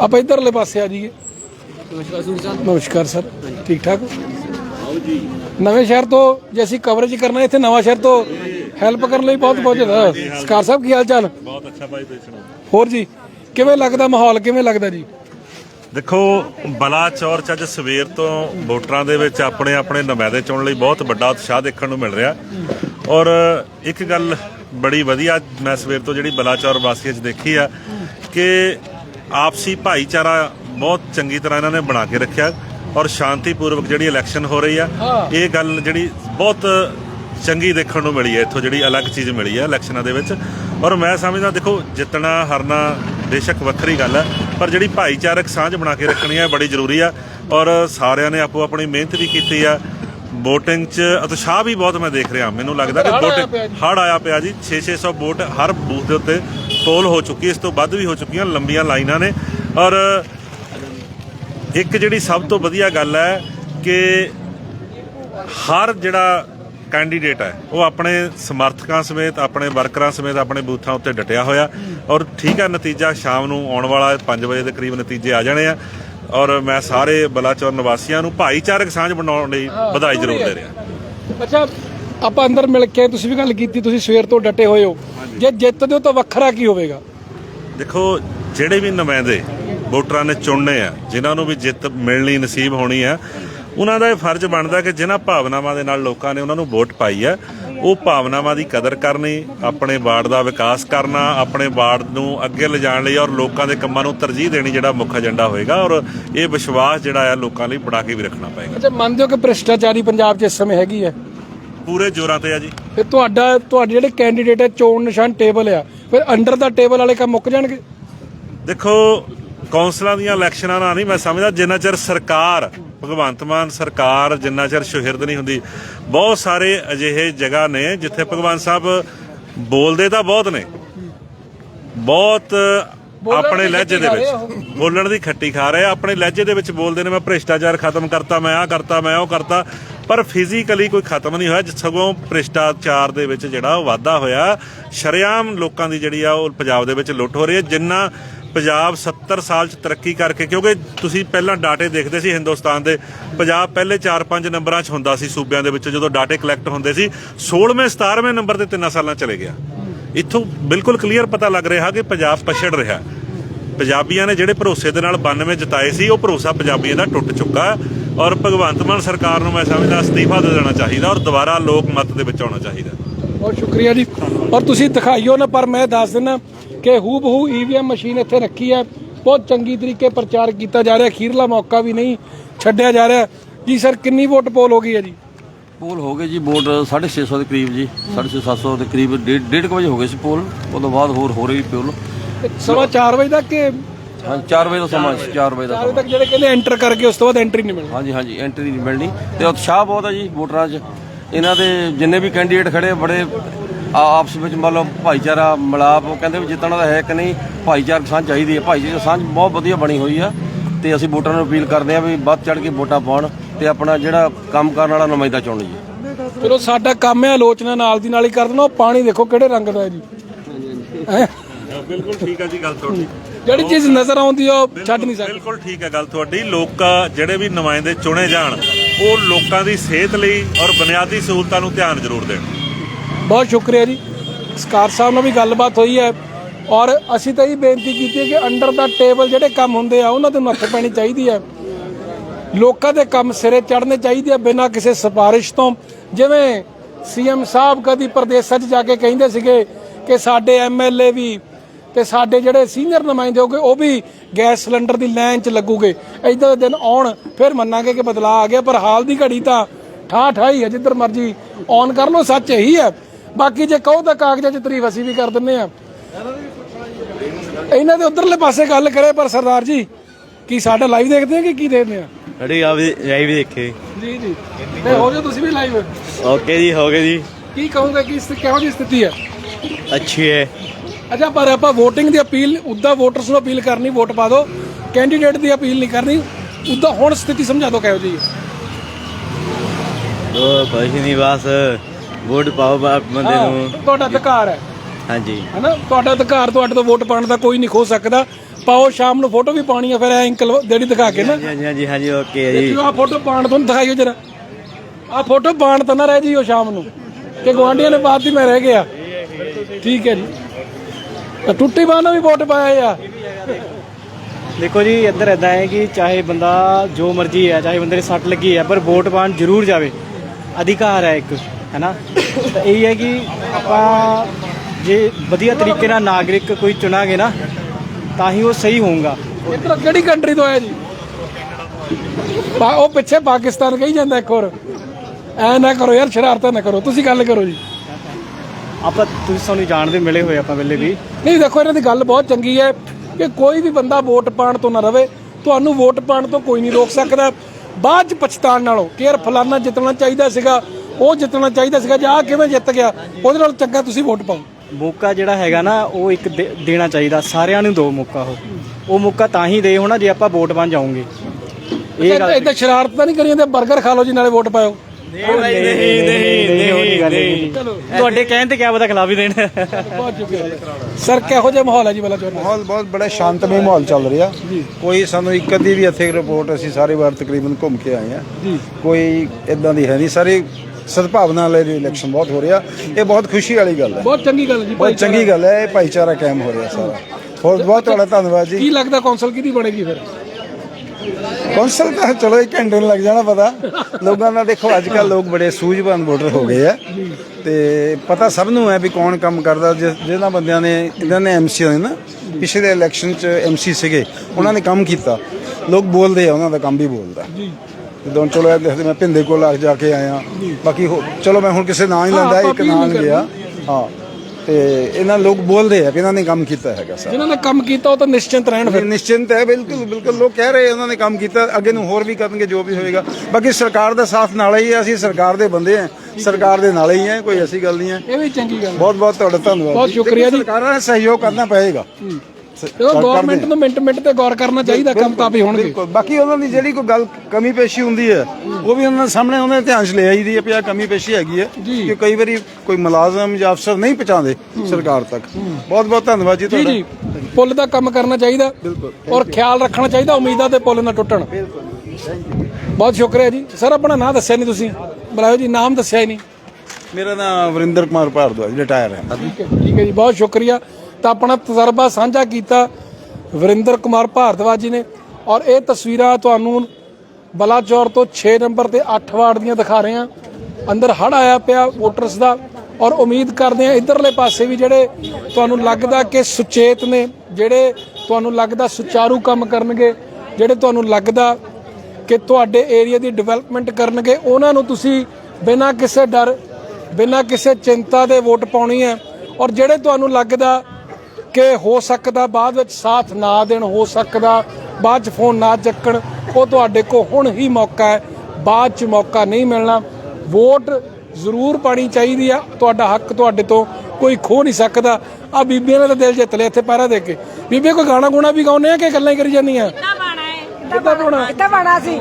ਆਪਾਂ ਇਧਰਲੇ ਪਾਸੇ ਆ ਜਾਈਏ। ਨਮਸਕਾਰ ਸਰ। ਠੀਕ ਠਾਕ ਹੋ? ਨਵੇਂ ਸ਼ਹਿਰ ਤੋਂ ਜੇ ਅਸੀਂ ਕਵਰੇਜ ਕਰਨਾ ਇੱਥੇ ਨਵਾਂ ਸ਼ਹਿਰ ਤੋਂ ਹੈਲਪ ਕਰਨ ਲਈ ਬਹੁਤ ਪਹੁੰਚਦਾ ਸਕਾਰ ਸਾਹਿਬ ਕੀ ਹਾਲ ਚਾਲ? ਬਹੁਤ ਅੱਛਾ ਭਾਈ ਤੁਸੀਂ ਸੁਣਾਓ। ਹੋਰ ਜੀ ਕਿਵੇਂ ਲੱਗਦਾ ਮਾਹੌਲ ਕਿਵੇਂ ਲੱਗਦਾ ਜੀ? ਦੇਖੋ ਬਲਾਚੌਰ ਚ ਅੱਜ ਸਵੇਰ ਤੋਂ ਵੋਟਰਾਂ ਦੇ ਵਿੱਚ ਆਪਣੇ ਆਪਣੇ ਨੁਮਾਇੰਦੇ ਚੁਣਨ ਲਈ ਬਹੁਤ ਵੱਡਾ ਉਤਸ਼ਾਹ ਦੇਖਣ ਨੂੰ ਮਿਲ ਰਿਹਾ ਔਰ ਇੱਕ ਗੱਲ ਬੜੀ ਵਧੀਆ ਮੈਂ ਸਵੇਰ ਤੋਂ ਜਿਹੜੀ ਬਲਾਚੌਰ ਵਾਸੀਆਂ 'ਚ ਦੇਖੀ ਆ ਕਿ ਆਪਸੀ ਭਾਈਚਾਰਾ ਬਹੁਤ ਚੰਗੀ ਤਰ੍ਹਾਂ ਇਹਨਾਂ ਨੇ ਬਣਾ ਕੇ ਰੱਖਿਆ ਔਰ ਸ਼ਾਂਤੀਪੂਰਵਕ ਜਿਹੜੀ ਇਲੈਕਸ਼ਨ ਹੋ ਰਹੀ ਆ। ਇਹ ਗੱਲ ਜਿਹੜੀ ਬਹੁਤ ਚੰਗੀ ਦੇਖਣ ਨੂੰ ਮਿਲੀ ਹੈ ਇੱਥੋਂ ਜਿਹੜੀ ਅਲੱਗ ਚੀਜ਼ ਮਿਲੀ ਹੈ ਇਲੈਕਸ਼ਨਾਂ ਦੇ ਵਿੱਚ ਔਰ ਮੈਂ ਸਮਝਦਾ ਦੇਖੋ ਜਿੱਤਣਾ ਹਾਰਨਾ ਬੇਸ਼ੱਕ ਵੱਖਰੀ ਗੱਲ ਹੈ ਪਰ ਜਿਹੜੀ ਭਾਈਚਾਰਕ ਸਾਂਝ ਬਣਾ ਕੇ ਰੱਖਣੀ ਹੈ ਬੜੀ ਜ਼ਰੂਰੀ ਆ ਔਰ ਸਾਰਿਆਂ ਨੇ ਆਪੋ ਆਪਣੀ ਮਿਹਨਤ ਵੀ ਕੀਤੀ ਆ। VOTING 'ਚ ਉਤਸ਼ਾਹ ਵੀ ਬਹੁਤ ਮੈਂ ਦੇਖ ਰਿਹਾ। ਮੈਨੂੰ ਲੱਗਦਾ ਕਿ VOTING। ਹੜ ਆਇਆ ਪਿਆ ਜੀ। 6-600 ਵੋਟ ਹਰ ਬੂਥ ਦੇ ਉੱਤੇ ਪੋਲ ਹੋ ਚੁੱਕੀ ਇਸ ਤੋਂ ਵੱਧ ਵੀ ਹੋ ਚੁੱਕੀਆਂ ਲੰਬੀਆਂ ਲਾਈਨਾਂ ਨੇ। ਔਰ ਇੱਕ ਜਿਹੜੀ ਸਭ ਤੋਂ ਵਧੀਆ ਗੱਲ ਹੈ ਕਿ ਹਰ ਜਿਹੜਾ ਕੈਂਡੀਡੇਟ ਹੈ। ਉਹ ਆਪਣੇ ਸਮਰਥਕਾਂ ਸਮੇਤ ਆਪਣੇ ਵਰਕਰਾਂ ਸਮੇਤ ਆਪਣੇ ਬੂਥਾਂ ਉੱਤੇ ਡਟਿਆ ਹੋਇਆ। ਔਰ ਠੀਕ ਹੈ ਨਤੀਜਾ ਸ਼ਾਮ ਨੂੰ ਆਉਣ ਵਾਲਾ 5 ਵਜੇ ਦੇ ਕਰੀਬ ਨਤੀਜੇ ਆ ਜਾਣੇ ਆ। ਔਰ ਮੈਂ ਸਾਰੇ ਬਲਾਚੌਰ ਨਿਵਾਸੀਆਂ ਨੂੰ ਭਾਈਚਾਰਕ ਸਾਂਝ ਬਣਾਉਣ ਲਈ ਵਧਾਈ ਜ਼ਰੂਰ ਦੇ ਰਿਹਾ। ਅੱਛਾ ਆਪਾਂ ਅੰਦਰ ਮਿਲ ਕੇ ਤੁਸੀਂ ਵੀ ਗੱਲ ਕੀਤੀ ਤੁਸੀਂ ਸਵੇਰ ਤੋਂ ਡਟੇ ਹੋਏ ਹੋ। ਜੇ ਜਿੱਤਦੇ ਹੋ ਤਾਂ ਵੱਖਰਾ ਕੀ ਹੋਵੇਗਾ? ਦੇਖੋ ਜਿਹੜੇ ਵੀ ਨੁਮਾਇੰਦੇ ਵੋਟਰਾਂ ਨੇ ਚੁਣਨੇ ਆ ਜਿਨ੍ਹਾਂ ਨੂੰ ਵੀ ਜਿੱਤ ਮਿਲਣੀ ਨਸੀਬ ਹੋਣੀ ਆ ਉਹਨਾਂ ਦਾ ਇਹ ਫਰਜ਼ ਬਣਦਾ ਕਿ ਜਿਨ੍ਹਾਂ ਭਾਵਨਾਵਾਂ ਦੇ ਨਾਲ ਲੋਕਾਂ ਨੇ ਉਹਨਾਂ ਨੂੰ ਵੋਟ ਪਾਈ ਆ ਉਹ ਭਾਵਨਾਵਾਂ ਦੀ ਕਦਰ ਕਰਨੀ ਆਪਣੇ ਵਾਰਡ ਦਾ ਵਿਕਾਸ ਕਰਨਾ ਆਪਣੇ ਵਾਰਡ ਨੂੰ ਅੱਗੇ ਲਿਜਾਣ ਲਈ ਔਰ ਲੋਕਾਂ ਦੇ ਕੰਮਾਂ ਨੂੰ ਤਰਜੀਹ ਦੇਣੀ ਜਿਹੜਾ ਮੁੱਖ ਏਜੰਡਾ ਹੋਏਗਾ ਔਰ ਇਹ ਵਿਸ਼ਵਾਸ ਜਿਹੜਾ ਆ ਲੋਕਾਂ ਲਈ ਬਣਾ ਕੇ ਵੀ ਰੱਖਣਾ ਪਏਗਾ। ਅੱਛਾ ਮੰਨਦੇ ਹੋ ਕਿ ਭ੍ਰਿਸ਼ਟਾਚਾਰੀ ਪੰਜਾਬ 'ਚ ਇਸ ਸਮੇਂ ਹੈਗੀ ਹੈ? ਪੂਰੇ ਜ਼ੋਰਾਂ ਤੇ ਆ ਜੀ। ਫਿਰ ਤੁਹਾਡਾ ਤੁਹਾਡੇ ਜਿਹੜੇ ਕੈਂਡੀਡੇਟ ਹੈ ਚੋਣ ਨਿਸ਼ਾਨ ਟੇਬਲ ਆ। ਫਿਰ ਅੰਡਰ ਦਾ ਟੇਬਲ ਵਾਲੇ ਕੰਮ ਮੁੱਕ ਜਾਣਗੇ? ਦੇਖੋ ਕੌਂਸਲਾਂ ਦੀਆਂ ਇਲੈਕਸ਼ਨਾਂ ਨਾਲ ਨਹੀਂ ਮੈਂ ਸਮਝਦਾ ਜਿੰਨਾ ਚਿਰ ਸਰਕਾਰ ਭਗਵੰਤ ਮਾਨ ਸਰਕਾਰ ਜਿੰਨਾ ਚਿਰ ਸ਼ੁਹਿਰਦ ਨਹੀਂ ਹੁੰਦੀ ਬਹੁਤ ਸਾਰੇ ਅਜਿਹੇ ਜਗ੍ਹਾ ਨੇ ਜਿੱਥੇ ਭਗਵੰਤ ਸਾਹਿਬ ਬੋਲਦੇ ਤਾਂ ਬਹੁਤ ਨੇ। ਬਹੁਤ ਆਪਣੇ ਲਹਿਜੇ ਦੇ ਵਿੱਚ। ਬੋਲਣ ਦੀ ਖੱਟੀ ਖਾ ਰਹੇ ਆਪਣੇ ਲਹਿਜੇ ਦੇ ਵਿੱਚ ਬੋਲਦੇ ਨੇ ਮੈਂ ਭ੍ਰਿਸ਼ਟਾਚਾਰ ਖਤਮ ਕਰਤਾ ਮੈਂ ਆ ਕਰਤਾ ਮੈਂ ਉਹ ਕਰਤਾ। ਪਰ ਫਿਜ਼ੀਕਲੀ ਕੋਈ ਖਤਮ ਨਹੀਂ ਹੋਇਆ ਸਗੋਂ ਭ੍ਰਿਸ਼ਟਾਚਾਰ ਦੇ ਵਿੱਚ ਜਿਹੜਾ ਵਾਧਾ ਹੋਇਆ। ਸ਼ਰੇਆਮ ਲੋਕਾਂ ਦੀ ਜਿਹੜੀ ਆ ਉਹ ਪੰਜਾਬ ਦੇ ਵਿੱਚ ਲੁੱਟ ਹੋ ਰਹੀ ਹੈ। ਜਿੰਨਾ ਪੰਜਾਬ 70 ਸਾਲ ਚ ਤਰੱਕੀ ਕਰਕੇ, ਕਿਉਂਕਿ ਤੁਸੀਂ ਪਹਿਲਾਂ ਡਾਟੇ ਦੇਖਦੇ ਸੀ ਹਿੰਦੁਸਤਾਨ ਦੇ, ਪੰਜਾਬ ਪਹਿਲੇ 4-5 ਨੰਬਰਾਂ 'ਚ ਹੁੰਦਾ ਸੀ ਸੂਬਿਆਂ ਦੇ ਵਿੱਚ, ਜਦੋਂ ਡਾਟੇ ਕਲੈਕਟ ਹੁੰਦੇ ਸੀ 16ਵੇਂ 17ਵੇਂ ਨੰਬਰ ਤੇ ਤਿੰਨਾਂ ਸਾਲਾਂ ਚਲੇ ਗਿਆ। ਇੱਥੋਂ ਬਿਲਕੁਲ ਕਲੀਅਰ ਪਤਾ ਲੱਗ ਰਿਹਾ ਕਿ ਪੰਜਾਬ ਪਛੜ ਰਿਹਾ। ਪੰਜਾਬੀਆਂ ਨੇ ਜਿਹੜੇ ਭਰੋਸੇ ਦੇ ਨਾਲ 92 ਜਿਤਾਏ ਸੀ, ਉਹ ਭਰੋਸਾ ਪੰਜਾਬੀਆਂ ਦਾ ਟੁੱਟ ਚੁੱਕਾ ਔਰ ਭਗਵੰਤ ਮਾਨ ਸਰਕਾਰ ਨੂੰ ਮੈਂ ਸਮਝਦਾ ਅਸਤੀਫਾ ਦੇ ਦੇਣਾ ਚਾਹੀਦਾ ਔਰ ਦੁਬਾਰਾ ਲੋਕ ਮਤ ਦੇ ਵਿੱਚ ਆਉਣਾ ਚਾਹੀਦਾ। ਬਹੁਤ ਸ਼ੁਕਰੀਆ ਜੀ। ਔਰ ਤੁਸੀਂ ਦਿਖਾਈਓ ਨਾ, ਪਰ ਮੈਂ ਦੱਸ ਦਿੰਦਾ ਕਿ ਹੂ ਬਹੂ ਈਵੀਐਮ ਮਸ਼ੀਨ ਇੱਥੇ ਰੱਖੀ ਹੈ। ਬਹੁਤ ਚੰਗੀ ਤਰੀਕੇ ਪ੍ਰਚਾਰ ਕੀਤਾ ਜਾ ਰਿਹਾ। ਅਖੀਰਲਾ ਮੌਕਾ ਵੀ ਨਹੀਂ ਛੱਡਿਆ ਜਾ ਰਿਹਾ। ਜੀ ਸਰ ਕਿੰਨੀ ਵੋਟ ਪੋਲ ਹੋ ਗਈ ਹੈ ਜੀ? ਪੋਲ ਹੋ ਗਏ ਜੀ ਵੋਟ 650 ਦੇ ਕਰੀਬ ਜੀ। 650 700 ਦੇ ਕਰੀਬ ਡੇਢ ਡੇਢ ਕੁ ਵਜੇ ਹੋ ਗਏ ਸੀ ਪੋਲ। ਉਹ ਤੋਂ ਬਾਅਦ ਹੋਰ ਹੋ ਰਹੀ ਪੋਲ। ਸਵਾ 4 ਵਜੇ ਤੱਕ ਕਿ ਹਾਂ 4 ਵਜੇ ਦਾ ਸਮਾਂ ਸੀ 4 ਵਜੇ ਦਾ 4 ਵਜੇ ਸਮਾਂ। ਤੱਕ ਜਿਹੜੇ ਕਹਿੰਦੇ ਐਂਟਰ ਕਰਕੇ ਉਸ ਤੋਂ ਬਾਅਦ ਐਂਟਰੀ ਨਹੀਂ ਮਿਲਣੀ। ਹਾਂਜੀ ਹਾਂਜੀ ਐਂਟਰੀ ਨਹੀਂ ਮਿਲਣੀ। ਤੇ ਉਤਸ਼ਾਹ ਬਹੁਤ ਹੈ ਜੀ ਵੋਟਰਾਂ 'ਚ। ਇਹਨਾਂ ਦੇ ਜਿੰਨੇ ਵੀ ਕੈਂਡੀਡੇਟ ਖੜੇ ਬੜੇ ਆਪਸ ਵਿੱਚ ਮੰਨ ਲਓ ਭਾਈਚਾਰਾ ਮਿਲਾਪ ਉਹ ਕਹਿੰਦੇ ਵੀ ਜਿੱਤਣਾ ਤਾਂ ਹੈ ਕਿ ਨਹੀਂ ਭਾਈਚਾਰਕ ਸਾਂਝ ਚਾਹੀਦੀ ਹੈ। ਭਾਈਚਾਰਕ ਸਾਂਝ ਬਹੁਤ ਵਧੀਆ ਬਣੀ ਹੋਈ ਆ ਤੇ ਅਸੀਂ ਵੋਟਰਾਂ ਨੂੰ ਅਪੀਲ ਕਰਦੇ ਆ ਵੀ ਵੱਧ ਚੜ ਕੇ ਵੋਟਾਂ ਪਾਉਣ ਤੇ ਆਪਣਾ ਜਿਹੜਾ ਕੰਮ ਕਰਨ ਵਾਲਾ ਨੁਮਾਇੰਦਾ ਚੁਣ ਜੀ ਚਲੋ ਸਾਡਾ ਕੰਮ ਹੈ ਆਲੋਚਨਾ ਨਾਲ ਦੀ ਨਾਲ ਹੀ ਕਰ ਦੇਣਾ ਉਹ ਪਾਣੀ ਦੇਖੋ ਕਿਹੜੇ ਰੰਗ ਦਾ ਹੈ ਜੀ। ਹੈਂ? ਬਿਲਕੁਲ ਠੀਕ ਹੈ ਜੀ ਗੱਲ ਤੁਹਾਡੀ। ਜਿਹੜੀ ਚੀਜ਼ ਨਜ਼ਰ ਆਉਂਦੀ ਆ ਉਹ ਛੱਡ ਨਹੀਂ ਸਕਦੀ। ਬਿਲਕੁਲ ਠੀਕ ਹੈ ਗੱਲ ਤੁਹਾਡੀ। ਲੋਕ ਜਿਹੜੇ ਵੀ ਨੁਮਾਇੰਦੇ ਚੁਣੇ ਜਾਣ ਉਹ ਲੋਕਾਂ ਦੀ ਸਿਹਤ ਲਈ ਔਰ ਬੁਨਿਆਦੀ ਸਹੂਲਤਾਂ ਨੂੰ ਧਿਆਨ ਜ਼ਰੂਰ ਦੇਣ। ਬਹੁਤ ਸ਼ੁਕਰੀਆ ਜੀ। ਸਕਾਰ ਸਾਹਿਬ ਨਾਲ ਵੀ ਗੱਲਬਾਤ ਹੋਈ ਹੈ ਔਰ ਅਸੀਂ ਤਾਂ ਇਹ ਬੇਨਤੀ ਕੀਤੀ ਹੈ ਕਿ ਅੰਡਰ ਦਾ ਟੇਬਲ ਜਿਹੜੇ ਕੰਮ ਹੁੰਦੇ ਆ, ਉਹਨਾਂ ਤੇ ਨੱਥ ਪੈਣੀ ਚਾਹੀਦੀ ਹੈ। ਲੋਕਾਂ ਦੇ ਕੰਮ ਸਿਰੇ ਚੜ੍ਹਨੇ ਚਾਹੀਦੇ ਆ ਬਿਨਾਂ ਕਿਸੇ ਸਿਫਾਰਿਸ਼ ਤੋਂ। ਜਿਵੇਂ ਸੀਐਮ ਸਾਹਿਬ ਕਦੀ ਪ੍ਰਦੇਸ਼ਾਂ 'ਚ ਜਾ ਕੇ ਕਹਿੰਦੇ ਸੀਗੇ ਕਿ ਸਾਡੇ ਐਮਐਲਏ ਵੀ ਤੇ ਸਾਡੇ ਜਿਹੜੇ ਸੀਨੀਅਰ ਨੁਮਾਇੰਦੇ ਹੋਗੇ ਉਹ ਵੀ ਗੈਸ ਸਿਲੰਡਰ ਦੀ ਲਾਈਨ 'ਚ ਲੱਗੂਗੇ। ਇਦਾਂ ਦੇ ਦਿਨ ਆਉਣ, ਫਿਰ ਮੰਨਾਂਗੇ ਕਿ ਬਦਲਾਅ ਆ ਗਿਆ, ਪਰ ਹਾਲ ਦੀ ਘੜੀ ਤਾਂ ਠਾ ਠਾ ਹੀ ਜਿੱਧਰ ਮਰਜ਼ੀ ਔਨ ਕਰ ਲਓ ਸੱਚ ਇਹੀ ਹੈ। ਬਾਕੀ ਜੇ ਕਹੋ ਤਾਂ ਕਾਗਜ਼ਾਂ 'ਚ ਤਾਰੀਫ ਅਸੀਂ ਵੀ ਕਰ ਦਿੰਨੇ ਆ ਇਹਨਾਂ ਦੇ ਉਧਰਲੇ ਪਾਸੇ ਗੱਲ ਕਰੇ ਪਰ ਸਰਦਾਰ ਜੀ ਕੀ ਸਾਡਾ ਲਾਈਵ ਦੇਖਦੇ ਆ ਕਿ ਕੀ ਦੇਖਦੇ ਆ ਅੜੀ ਆ ਵੀ ਲਾਈਵ ਦੇਖੇ। ਜੀ ਜੀ। ਤੇ ਹੋ ਜਾਓ ਤੁਸੀਂ ਵੀ ਲਾਈਵ ਓਕੇ ਜੀ ਹੋ ਗਏ ਜੀ। ਕੀ ਕਹੋਗੇ ਕਿ ਇਸ ਕਿਹੋ ਜਿਹੀ ਸਥਿਤੀ ਹੈ? ਅੱਛੀ ਹੈ। ਅੱਛਾ ਪਰ ਆਪਾਂ VOTING ਦੀ ਅਪੀਲ ਉੱਦਾਂ ਵੋਟਰਸ ਨੂੰ ਅਪੀਲ ਕਰਨੀ ਵੋਟ ਪਾ ਦਿਓ। ਕੈਂਡੀਡੇਟ ਦੀ ਅਪੀਲ ਨਹੀਂ ਕਰਨੀ। ਉੱਦਾਂ ਹੁਣ ਸਥਿਤੀ ਸਮਝਾ ਦਿਓ ਕਿਹੋ ਹੈ। ਦੋ ਕੁਛ ਨਹੀਂ ਬਸ ਵੋਟ ਪਾਓ ਬੰਦੇ ਹਾਂ, ਤੁਹਾਡਾ ਅਧਿਕਾਰ ਹੈ। ਹਾਂਜੀ। ਹੈਨਾ? ਤੁਹਾਡਾ ਅਧਿਕਾਰ ਤੁਹਾਡੇ ਤੋਂ ਵੋਟ ਪਾਉਣ ਦਾ ਕੋਈ ਨਹੀਂ ਖੋ ਸਕਦਾ। ਪਾਓ ਸ਼ਾਮ ਨੂੰ ਫੋਟੋ ਵੀ ਪਾਣੀ ਆ ਫਿਰ ਐ ਅੰਕਲ ਜਿਹੜੀ ਦਿਖਾ ਕੇ ਨਾ। ਹਾਂਜੀ ਹਾਂਜੀ ਹਾਂਜੀ ਓਕੇ ਦੇਖਿਓ ਆ ਫੋਟੋ ਪਾਣ ਤੁਹਾਨੂੰ ਦਿਖਾਈਓ ਜਰਾ। ਆ ਫੋਟੋ ਪਾਣ ਤਾਂ ਨਾ ਰਹਿ ਜੀਓ ਸ਼ਾਮ ਨੂੰ। ਕਿ ਗਵਾਂਢੀਆਂ ਨੇ ਬਾਤ ਹੀ ਮੈਂ ਰਹਿ ਗਿਆ। ਠੀਕ ਹੈ ਜੀ। ਤਾਂ ਟੁੱਟੀ ਬਾਹ ਨਾਲ ਵੀ ਵੋਟ ਪਾਇਆ ਆ ਦੇਖੋ ਜੀ ਇੱਧਰ ਇਦਾਂ ਹੈ ਕਿ ਚਾਹੇ ਬੰਦਾ ਜੋ ਮਰਜ਼ੀ ਹੈ ਚਾਹੇ ਬੰਦੇ ਦੇ ਸੱਟ ਲੱਗੀ ਹੈ ਪਰ ਵੋਟ ਪਾਉਣ ਜ਼ਰੂਰ ਜਾਵੇ। ਅਧਿਕਾਰ ਹੈ ਇੱਕ ਹੈਨਾ? ਤਾਂ ਇਹ ਹੈ ਕਿ ਆਪਾਂ ਜੇ ਵਧੀਆ ਤਰੀਕੇ ਨਾਲ ਨਾਗਰਿਕ ਕੋਈ ਚੁਣਾਂਗੇ ਨਾ ਤਾਂ ਹੀ ਉਹ ਸਹੀ ਹੋਊਗਾ। ਇੱਧਰ ਕਿਹੜੀ ਕੰਟਰੀ ਤੋਂ ਆਇਆ ਜੀ? ਉਹ ਪਿੱਛੇ ਪਾਕਿਸਤਾਨ ਕਹੀ ਜਾਂਦਾ ਇੱਕ ਹੋਰ। ਐ ਨਾ ਕਰੋ ਯਾਰ ਸ਼ਰਾਰਤਾਂ ਨਾ ਕਰੋ। ਤੁਸੀਂ ਗੱਲ ਕਰੋ ਜੀ। ਆਪਾਂ ਤੁਸੀਂ ਸਾਨੂੰ ਜਾਣਦੇ ਮਿਲੇ ਹੋਏ ਆਪਾਂ ਪਹਿਲੇ ਵੀ। ਨਹੀਂ ਦੇਖੋ ਇਹਨਾਂ ਦੀ ਗੱਲ ਬਹੁਤ ਚੰਗੀ ਹੈ ਕਿ ਕੋਈ ਵੀ ਬੰਦਾ ਵੋਟ ਪਾਣ ਤੋਂ ਨਾ ਰਵੇ। ਤੁਹਾਨੂੰ ਵੋਟ ਪਾਣ ਤੋਂ ਕੋਈ ਨਹੀਂ ਰੋਕ ਸਕਦਾ। ਬਾਅਦ ਚ ਪਛਤਾਣ ਨਾਲੋਂ ਕਿ ਯਾਰ ਫਲਾਨਾ ਜਿੱਤਣਾ ਚਾਹੀਦਾ ਸੀਗਾ ਉਹ ਜਿੱਤਣਾ ਚਾਹੀਦਾ ਸੀਗਾ ਜਾਂ ਕਿਵੇਂ ਜਿੱਤ ਗਿਆ ਉਹਦੇ ਨਾਲ ਚੰਗਾ ਤੁਸੀਂ ਵੋਟ ਪਾਓ। ਮੌਕਾ ਜਿਹੜਾ ਹੈਗਾ ਨਾ ਉਹ ਇੱਕ ਦੇ- ਦੇਣਾ ਚਾਹੀਦਾ ਸਾਰਿਆਂ ਨੂੰ ਦੋ ਮੌਕਾ ਉਹ। ਉਹ ਮੌਕਾ ਤਾਂ ਹੀ ਦੇ ਹੋਣਾ ਜੇ ਆਪਾਂ ਵੋਟ ਬਣ ਜਾਓਗੇ ਇਹ ਗੱਲ ਇਦਾਂ ਸ਼ਰਾਰਤ ਤਾਂ ਨਹੀਂ ਕਰੀ ਜਾਂਦੇ 버ਗਰ ਖਾ ਲਓ ਜੀ ਨਾਲੇ ਵੋਟ ਪਾਓ ਨਹੀਂ ਨਹੀਂ ਨਹੀਂ ਨਹੀਂ ਤੁਹਾਡੇ ਕਹਿਣ ਤੇ ਕਿਆ ਪਤਾ ਖਿਲਾ ਵੀ ਦੇਣ। ਬਹੁਤ ਸ਼ੁਕਰੀਆ ਸਰ ਕਿਹੋ ਜਿਹਾ ਮਾਹੌਲ ਹੈ ਜੀ ਬਲਾ ਚੋਰ ਮਾਹੌਲ ਬਹੁਤ ਬੜਾ ਸ਼ਾਂਤਮਈ ਮਾਹੌਲ ਚੱਲ ਰਿਹਾ। ਕੋਈ ਸਾਨੂੰ ਇੱਕ ਅੱਧੀ ਵੀ ਇੱਥੇ ਰਿਪੋਰਟ ਅਸੀਂ ਸਾਰੇ ਵਾਰ ਤਕਰੀਬਨ ਘੁੰਮ ਕੇ ਆਏ ਆ ਕੋਈ ਇਦਾਂ ਦੀ ਹੈ ਨਹੀਂ। ਸਾਰੇ ਸਦਭਾਵਨਾ ਵਾਲੇ ਇਲੈਕਸ਼ਨ ਬਹੁਤ ਹੋ ਰਿਹਾ। ਇਹ ਬਹੁਤ ਖੁਸ਼ੀ ਵਾਲੀ ਗੱਲ ਹੈ। ਬਹੁਤ ਚੰਗੀ ਗੱਲ ਜੀ ਬਹੁਤ ਚੰਗੀ ਗੱਲ ਹੈ। ਇਹ ਭਾਈਚਾਰਾ ਕਾਇਮ ਹੋ ਰਿਹਾ ਸਾਰਾ। ਹੋਰ ਬਹੁਤ ਤੁਹਾਡਾ ਧੰਨਵਾਦ ਜੀ। ਕੀ ਲੱਗਦਾ ਕੌਂਸਲ ਕਿਹਦੀ ਬਣੇਗੀ ਫਿਰ? ਕੌਂਸਲ ਤਾਂ ਚਲੋ ਇੱਕ ਘੰਟੇ ਨੂੰ ਲੱਗ ਜਾਣਾ ਪਤਾ। ਲੋਕਾਂ ਦਾ ਦੇਖੋ ਅੱਜ ਕੱਲ ਲੋਕ ਬੜੇ ਸੂਝਵਾਨ ਵੋਟਰ ਹੋ ਗਏ ਆ। ਤੇ ਪਤਾ ਸਭ ਨੂੰ ਹੈ ਵੀ ਕੌਣ ਕੰਮ ਕਰਦਾ। ਜਿਹਨਾਂ ਬੰਦਿਆਂ ਨੇ ਇਹਨਾਂ ਨੇ ਐਮਸੀ ਨੇ ਨਾ ਪਿਛਲੇ ਇਲੈਕਸ਼ਨ ਚ ਐਮਸੀ ਸੀਗੇ ਉਹਨਾਂ ਨੇ ਕੰਮ ਕੀਤਾ। ਲੋਕ ਬੋਲਦੇ ਆ ਉਹਨਾਂ ਦਾ ਕੰਮ ਵੀ ਬੋਲਦਾ। ਜਦੋਂ ਚਲੋ ਇਹ ਦੇਖਦੇ ਮੈਂ ਭਿੰਦੇ ਕੋਲ ਆ ਜਾ ਕੇ ਆਇਆ। ਬਾਕੀ ਹੋ- ਚਲੋ ਮੈਂ ਹੁਣ ਕਿਸੇ ਨਾਂ ਹੀ ਲੈਂਦਾ ਇੱਕ ਨਾਂ ਨਹੀਂ ਗਿਆ ਹਾਂ। ਤੇ ਇਹਨਾਂ ਲੋਕ ਬੋਲਦੇ ਆ ਕਿ ਇਹਨਾਂ ਨੇ ਕੰਮ ਕੀਤਾ ਹੈਗਾ ਸਰ। ਜਿਨ੍ਹਾਂ ਨੇ ਕੰਮ ਕੀਤਾ ਉਹ ਤਾਂ ਨਿਸ਼ਚਿੰਤ ਰਹਿਣ ਫਿਰ। ਨਿਸ਼ਚਿੰਤ ਹੈ ਬਿਲਕੁਲ ਬਿਲਕੁਲ। ਲੋਕ ਕਹਿ ਰਹੇ ਉਹਨਾਂ ਨੇ ਕੰਮ ਕੀਤਾ ਅੱਗੇ ਨੂੰ ਹੋਰ ਵੀ ਕਰਨਗੇ ਜੋ ਵੀ ਹੋਏਗਾ। ਬਾਕੀ ਸਰਕਾਰ ਦਾ ਸਾਥ ਨਾਲ ਹੀ ਹੈ ਅਸੀਂ ਸਰਕਾਰ ਦੇ ਬੰਦੇ ਹਾਂ ਸਰਕਾਰ ਦੇ ਨਾਲ ਹੀ ਹੈ ਕੋਈ ਐਸੀ ਗੱਲ ਨਹੀਂ ਹੈ। ਇਹ ਵੀ ਚੰਗੀ ਗੱਲ ਬਹੁਤ ਬਹੁਤ ਤੁਹਾਡਾ ਧੰਨਵਾਦ ਬਹੁਤ। ਸ਼ੁਕਰੀਆ ਜੀ। ਸਰਕਾਰਾਂ ਦਾ ਸਹਿਯੋਗ ਕਰਨਾ ਪਏਗਾ। ਕਰਦੇ ਗਵਰਨਮੈਂਟ ਨੂੰ ਮਿੰਟ ਮਿੰਟ ਤੇ ਗੌਰ ਕਰਨਾ ਚਾਹੀਦਾ ਕੰਮ ਤਾਂ ਵੀ ਹੋਣਗੇ। ਬਿਲਕੁਲ। ਬਾਕੀ ਉਹਨਾਂ ਦੀ ਜਿਹੜੀ ਕੋਈ ਗੱਲ ਕਮੀ ਪੇਸ਼ੀ ਹੁੰਦੀ ਹੈ ਉਹ ਵੀ ਉਹਨਾਂ ਦੇ ਸਾਹਮਣੇ ਉਹਨਾਂ ਦੇ ਧਿਆਨ 'ਚ ਲੈ ਆਈਦੀ ਹੈ ਆਹ ਕਮੀ ਪੇਸ਼ੀ ਹੈਗੀ ਹੈ। ਕਿ ਕਈ ਵਾਰੀ ਕੋਈ ਮੁਲਾਜ਼ਮ ਜਾਂ ਅਫਸਰ ਨਹੀਂ ਪਹੁੰਚਾਉਂਦੇ ਸਰਕਾਰ ਤੱਕ। ਬਹੁਤ ਬਹੁਤ ਧੰਨਵਾਦ ਜੀ ਜੀ ਤੁਹਾਡਾ। ਜੀ ਪੁੱਲ ਦਾ ਕੰਮ ਕਰਨਾ ਚਾਹੀਦਾ ਔਰ ਖਿਆਲ ਰੱਖਣਾ ਚਾਹੀਦਾ ਉਮੀਦਾਂ ਦੇ ਪੁੱਲ ਨਾ ਟੁੱਟਣ। ਬਹੁਤ ਸ਼ੁਕਰੀਆ ਜੀ। ਸਰ ਆਪਣਾ ਨਾਮ ਦੱਸਿਆ ਨਹੀਂ ਤੁਸੀਂ। ਬੁਲਾਓ ਜੀ ਨਾਮ ਦੱਸਿਆ ਹੀ ਨਹੀਂ। ਮੇਰਾ ਨਾਮ ਵਰਿੰਦਰ ਕੁਮਾਰ ਭਾਰਦਵਾਜ ਰਿਟਾਇਰ ਹੈ ਠੀਕ ਹੈ ਜੀ। ਬਹੁਤ ਸ਼ੁਕਰੀਆ। ਤਾਂ ਆਪਣਾ ਤਜਰਬਾ ਸਾਂਝਾ ਕੀਤਾ ਵਰਿੰਦਰ ਕੁਮਾਰ ਭਾਰਦਵਾਜ ਜੀ ਨੇ। ਔਰ ਇਹ ਤਸਵੀਰਾਂ ਤੁਹਾਨੂੰ ਬਲਾਚੌਰ ਤੋਂ 6 ਨੰਬਰ ਤੇ 8 ਵਾਰਡ ਦੀਆਂ ਦਿਖਾ ਰਹੇ ਹਾਂ। ਅੰਦਰ ਹੜ ਆਇਆ ਪਿਆ ਵੋਟਰਸ ਦਾ। ਔਰ ਉਮੀਦ ਕਰਦੇ ਹਾਂ ਇਧਰਲੇ ਪਾਸੇ ਵੀ ਜਿਹੜੇ ਤੁਹਾਨੂੰ ਲੱਗਦਾ ਕਿ ਸੁਚੇਤ ਨੇ, ਜਿਹੜੇ ਤੁਹਾਨੂੰ ਲੱਗਦਾ ਸੁਚਾਰੂ ਕੰਮ ਕਰਨਗੇ, ਜਿਹੜੇ ਤੁਹਾਨੂੰ ਲੱਗਦਾ ਕਿ ਤੁਹਾਡੇ ਏਰੀਆ ਦੀ ਡਿਵੈਲਪਮੈਂਟ ਕਰਨਗੇ, ਉਹਨਾਂ ਨੂੰ ਤੁਸੀਂ ਬਿਨਾਂ ਕਿਸੇ ਡਰ, ਬਿਨਾਂ ਕਿਸੇ ਚਿੰਤਾ ਦੇ ਵੋਟ ਪਾਉਣੀ ਹੈ। ਔਰ ਜਿਹੜੇ ਤੁਹਾਨੂੰ ਲੱਗਦਾ ਕਿ ਹੋ ਸਕਦਾ ਬਾਅਦ ਵਿੱਚ ਸਾਥ ਨਾ ਦੇਣ ਹੋ ਸਕਦਾ। ਬਾਅਦ ਚ ਫੋਨ ਨਾ ਚੱਕਣ ਉਹ ਤੁਹਾਡੇ ਕੋਲ ਹੁਣ ਹੀ ਮੌਕਾ ਹੈ। ਬਾਅਦ ਚ ਮੌਕਾ ਨਹੀਂ ਮਿਲਣਾ। ਵੋਟ ਜ਼ਰੂਰ ਪਾਣੀ ਚਾਹੀਦੀ ਆ। ਤੁਹਾਡਾ ਹੱਕ ਤੁਹਾਡੇ ਤੋਂ ਕੋਈ ਖੋ ਨਹੀਂ ਸਕਦਾ। ਆ ਬੀਬੀਆਂ ਨੇ ਤਾਂ ਦਿਲ ਜਿੱਤ ਲਿਆ ਇੱਥੇ ਪਹਿਰਾ ਦੇ ਕੇ। ਬੀਬੀ ਕੋਈ ਗਾਣਾ ਗੁਣਾ ਵੀ ਗਾਉਂਦੇ ਆ ਕਿ ਗੱਲਾਂ ਹੀ ਕਰੀ ਜਾਂਦੀਆਂ ਕਿੱਦਾਂ ਪਾਉਣਾ ਕਿੱਥੇ ਬਣਾ ਸੀ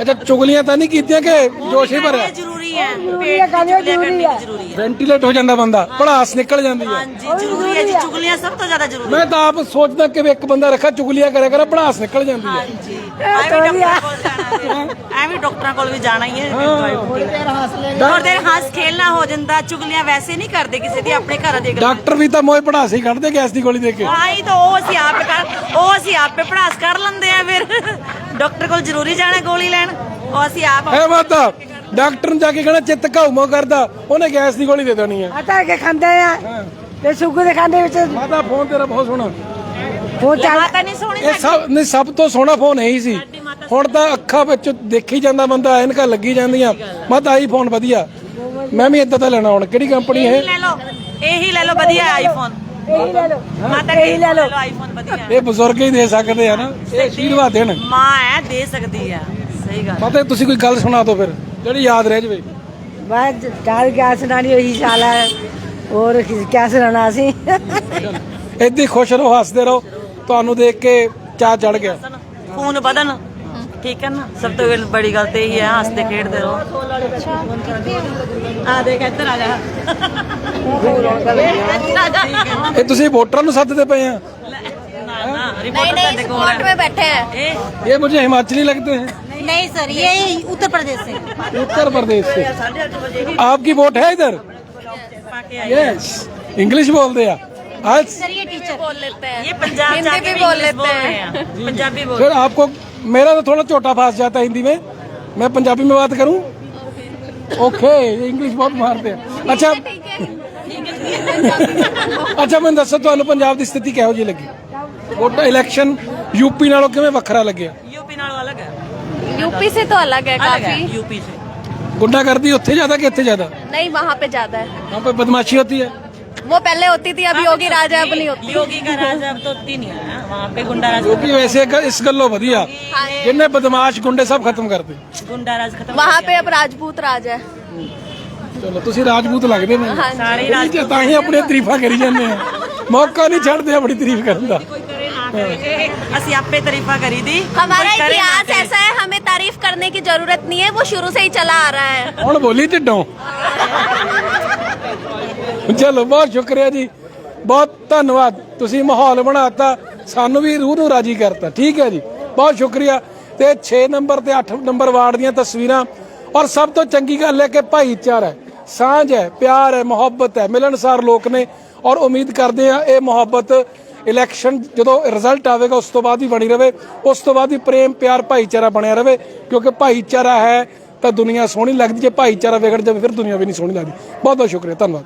ਅੱਛਾ ਚੁਗਲੀਆਂ ਤਾਂ ਨਹੀਂ ਕੀਤੀਆਂ ਕਿ ਜੋਸ਼ ਹੀ ਭਰਿਆ? ਜ਼ਰੂਰੀ ਹੈ ਜ਼ਰੂਰੀ ਹੈ ਗਾਣੇ ਜ਼ਰੂਰੀ ਹੈ। ਜ਼ਰੂਰੀ ਹੈ। ਵੈਂਟੀਲੇਟ ਹੋ ਜਾਂਦਾ ਬੰਦਾ ਭੜਾਸ ਨਿਕਲ ਜਾਂਦੀ ਹੈ। ਹਾਂਜੀ ਜ਼ਰੂਰੀ ਹੈ ਜੀ ਚੁਗਲੀਆਂ ਸਭ ਤੋਂ ਜ਼ਿਆਦਾ ਜ਼ਰੂਰੀ ਮੈਂ ਤਾਂ ਆਪ ਸੋਚਦਾ ਕਿ ਵੀ ਇੱਕ ਬੰਦਾ ਰੱਖਾ ਚੁਗਲੀਆਂ ਕਰਿਆ ਕਰੇ ਭੜਾਸ ਨਿਕਲ ਜਾਂਦੀ ਹੈ। ਹਾਂਜੀ। ਐਵੇਂ ਡਾਕਟਰਾਂ ਕੋਲ ਜਾਣਾ ਫਿਰ। ਐਵੇਂ ਡਾਕਟਰਾਂ ਕੋਲ ਵੀ ਜਾਣਾ ਹੀ ਹੈ ਹੋਰ ਦੇਰ ਹੱਸ ਖੇਲਣਾ ਹੋ ਜਾਂਦਾ ਚੁਗਲੀਆਂ ਵੈਸੇ ਨਹੀਂ ਕਰਦੇ ਕਿਸੇ ਦੀ ਆਪਣੇ ਘਰਾਂ ਦੇ ਡਾਕਟਰ ਵੀ ਤਾਂ ਮੋਏ ਭੜਾਸ ਹੀ ਕੱਢਦੇ ਗੈਸ ਦੀ ਗੋਲੀ ਦੇ ਕੇ। ਆਈ ਤਾਂ ਉਹ ਅਸੀਂ ਆਪੇ ਕਰ ਉਹ ਅਸੀਂ ਆਪੇ ਪੜਾਸ ਕਰ ਲੈਂਦੇ ਆ ਫਿਰ। ਡਾਕਟਰ ਕੋਲ ਜ਼ਰੂਰੀ ਜਾਣਾ ਗੋਲੀ ਲੈਣ ਉਹ ਅਸੀਂ ਆਪ ਹੈ ਮਾਤਾ ਡਾਕਟਰ ਨੂੰ ਜਾ ਕੇ ਕਹਿਣਾ ਚਿੱਤ ਘਾਉਮੋ ਕਰਦਾ ਉਹਨੇ ਗੈਸ ਦੀ ਗੋਲੀ ਦੇ ਦੇਣੀ ਹੈ ਆਟਾ ਕੇ ਖਾਂਦੇ ਆ। ਤੇ ਸੁੱਗੂ ਦੇ ਖਾਂਦੇ ਵਿੱਚ ਮਾਤਾ ਫੋਨ ਤੇਰਾ ਬਹੁਤ ਸੋਹਣਾ। ਉਹ ਚੱਲ ਮਾਤਾ ਨਹੀਂ ਸੋਹਣੀ ਇਹ ਸਭ ਨਹੀਂ ਸਭ ਤੋਂ ਸੋਹਣਾ ਫੋਨ ਇਹੀ ਸੀ। ਹੁਣ ਤਾਂ ਅੱਖਾਂ ਵਿੱਚ ਦੇਖੀ ਜਾਂਦਾ ਬੰਦਾ ਐਨਕਾਂ ਲੱਗੀ ਜਾਂਦੀਆਂ। ਮਾਤਾ ਆਈ ਫੋਨ ਵਧੀਆ। ਮੈਂ ਵੀ ਇਦਾਂ ਦਾ ਲੈਣਾ ਹੁਣ। ਕਿਹੜੀ ਕੰਪਨੀ ਇਹੀ? ਹੈ ਲੈ ਲਓ। ਇਹੀ ਲੈ ਲਓ ਵਧੀਆ ਆਈਫੋਨ ਇਹੀ ਲੈ ਲਓ। ਮਾਤਾ ਇਹੀ ਲੈ ਲਓ। ਆਈਫੋਨ ਵਧੀਆ। ਇਹ ਬਜ਼ੁਰਗ ਹੀ ਦੇ ਸਕਦੇ ਆ ਨਾ। ਇਹ ਆਸ਼ੀਰਵਾਦ ਦੇਣ। ਮਾਂ ਹੈ ਦੇ ਸਕਦੀ ਆ। ਸਹੀ ਗੱਲ ਮਾਤਾ ਤੁਸੀਂ ਕੋਈ ਗੱਲ ਸੁਣਾ ਦਿਓ ਫਿਰ। ਜਿਹੜੀ ਯਾਦ ਰਹਿ ਜਵੇ ਮੈਂ ਗੱਲ ਕਿਆ ਸੁਣਾਣੀ ਉਹੀ ਸਾਲ ਹੈ ਹੋਰ ਕੀ ਕਿਆ ਸੁਣਾਣਾ ਸੀ ਏਦਾਂ ਹੀ ਖੁਸ਼ ਰਹੋ ਹੱਸਦੇ ਰਹੋ ਤੁਹਾਨੂੰ ਦੇਖ ਕੇ ਚਾਹ ਚੜ ਗਿਆ ਖੂਨ ਵਧਣ ਠੀਕ ਹੈ ਨਾ ਸਭ ਤੋਂ ਬੜੀ ਗੱਲ ਤੇ ਇਹੀ ਹੈ ਹੱਸਦੇ ਖੇਡਦੇ ਰਹੋ ਆ ਦੇਖ ਇੱਧਰ ਆ ਜਾ ਇਹ ਤੁਸੀਂ ਵੋਟਰਾਂ ਨੂੰ ਸੱਦਦੇ ਪਏ ਆ नहीं नहीं स्पॉट में बैठे हैं ये मुझे हिमाचली लगते हैं नहीं सर ये उत्तर प्रदेश से उत्तर प्रदेश से आपकी वोट है इधर यस इंग्लिश बोलते हैं आज सर ये टीचर बोल लेते हैं ये पंजाब हिंदी भी बोल लेते हैं पंजाबी बोल फिर आपको मेरा तो थोड़ा छोटा फास जाता है हिंदी में मैं पंजाबी में बात करूं ओके इंग्लिश बहुत मारते हैं अच्छा ਅੱਛਾ ਮੈਨੂੰ ਦੱਸੋ ਤੁਹਾਨੂੰ ਪੰਜਾਬ ਦੀ ਸਥਿਤੀ ਕਿਹੋ ਜਿਹੀ ਲੱਗੀ ਵੋਟਾਂ ਇਲੈਕਸ਼ਨ ਯੂਪੀ ਨਾਲੋਂ ਕਿਵੇਂ ਵੱਖਰਾ ਲੱਗਿਆ यूपी नालों अलग है यूपी से तो अलग है काफी यूपी से गुंडागर्दी उत्थे ज्यादा कि इत्थे ज्यादा नहीं वहाँ पे ज्यादा है वहाँ पे बदमाशी होती है वो पहले होती थी अभी योगी राज है अब नहीं होती योगी का राज अब तो होती नहीं है वहाँ पे गुंडा राज ਕਿਉਂਕਿ ਵੈਸੇ ਗ- ਇਸ ਗੱਲੋਂ ਵਧੀਆ ਜਿੰਨੇ ਬਦਮਾਸ਼ ਗੁੰਡੇ ਸਭ ਖਤਮ ਕਰਤੇ गुंडा राज खत्म वहाँ पे अब राजपूत राज है ਚਲੋ ਤੁਸੀਂ ਰਾਜਪੂਤ ਲੱਗਦੇ ਨੇ हाँ सारे ਇਹ ਜੇ ਤਾਂ ਹੀ ਆਪਣੀ ਤਾਰੀਫਾਂ ਕਰੀ ਜਾਂਦੇ ਆ ਮੌਕਾ ਨਹੀਂ ਛੱਡਦੇ ਆਪਣੀ ਤਾਰੀਫ ਕਰਨ ਦਾ ਅਸੀਂ ਆਪੇ ਤਾਰੀਫਾਂ ਕਰੀ ਦੀ हमारा कोई करे ना इतिहास करे। ऐसा है हमें तारीफ करने की जरूरत नहीं है वो शुरू से ही चला आ रहा है ਹੁਣ ਬੋਲੀ ਢਿੱਡੋਂ ਚਲੋ ਬਹੁਤ ਸ਼ੁਕਰੀਆ ਜੀ ਬਹੁਤ ਧੰਨਵਾਦ ਤੁਸੀਂ ਮਾਹੌਲ ਬਣਾਤਾ ਸਾਨੂੰ ਵੀ ਰੂਹ ਨੂੰ ਰਾਜੀ ਕਰਤਾ ਠੀਕ ਹੈ ਜੀ ਬਹੁਤ ਸ਼ੁਕਰੀਆ ਤੇ 6 ਨੰਬਰ ਤੇ 8 ਨੰਬਰ ਵਾਰਡ ਦੀਆਂ ਤਸਵੀਰਾਂ ਔਰ ਸਭ ਤੋਂ ਚੰਗੀ ਗੱਲ ਹੈ ਕਿ ਭਾਈਚਾਰਾ ਹੈ ਸਾਂਝ ਹੈ ਪਿਆਰ ਹੈ ਮੁਹੱਬਤ ਹੈ ਮਿਲਣਸਾਰ ਲੋਕ ਨੇ ਔਰ ਉਮੀਦ ਕਰਦੇ ਆ ਇਹ ਮੁਹੱਬਤ ਇਲੈਕਸ਼ਨ ਜਦੋਂ ਰਿਜ਼ਲਟ ਆਵੇਗਾ, ਉਸ ਤੋਂ ਬਾਅਦ ਹੀ ਬਣੀ ਰਵੇ। ਉਸ ਤੋਂ ਬਾਅਦ ਹੀ ਪ੍ਰੇਮ, ਪਿਆਰ, ਭਾਈਚਾਰਾ ਬਣਿਆ ਰਵੇ। ਕਿਉਂਕਿ ਭਾਈਚਾਰਾ ਹੈ, ਤਾਂ ਦੁਨੀਆ ਸੋਹਣੀ ਲੱਗਦੀ। ਜੇ ਭਾਈਚਾਰਾ ਵਿਗੜ ਜਾਵੇ, ਫਿਰ ਦੁਨੀਆ ਵੀ ਨਹੀਂ ਸੋਹਣੀ ਲੱਗਦੀ। ਬਹੁਤ ਬਹੁਤ ਸ਼ੁਕਰੀਆ। ਧੰਨਵਾਦ।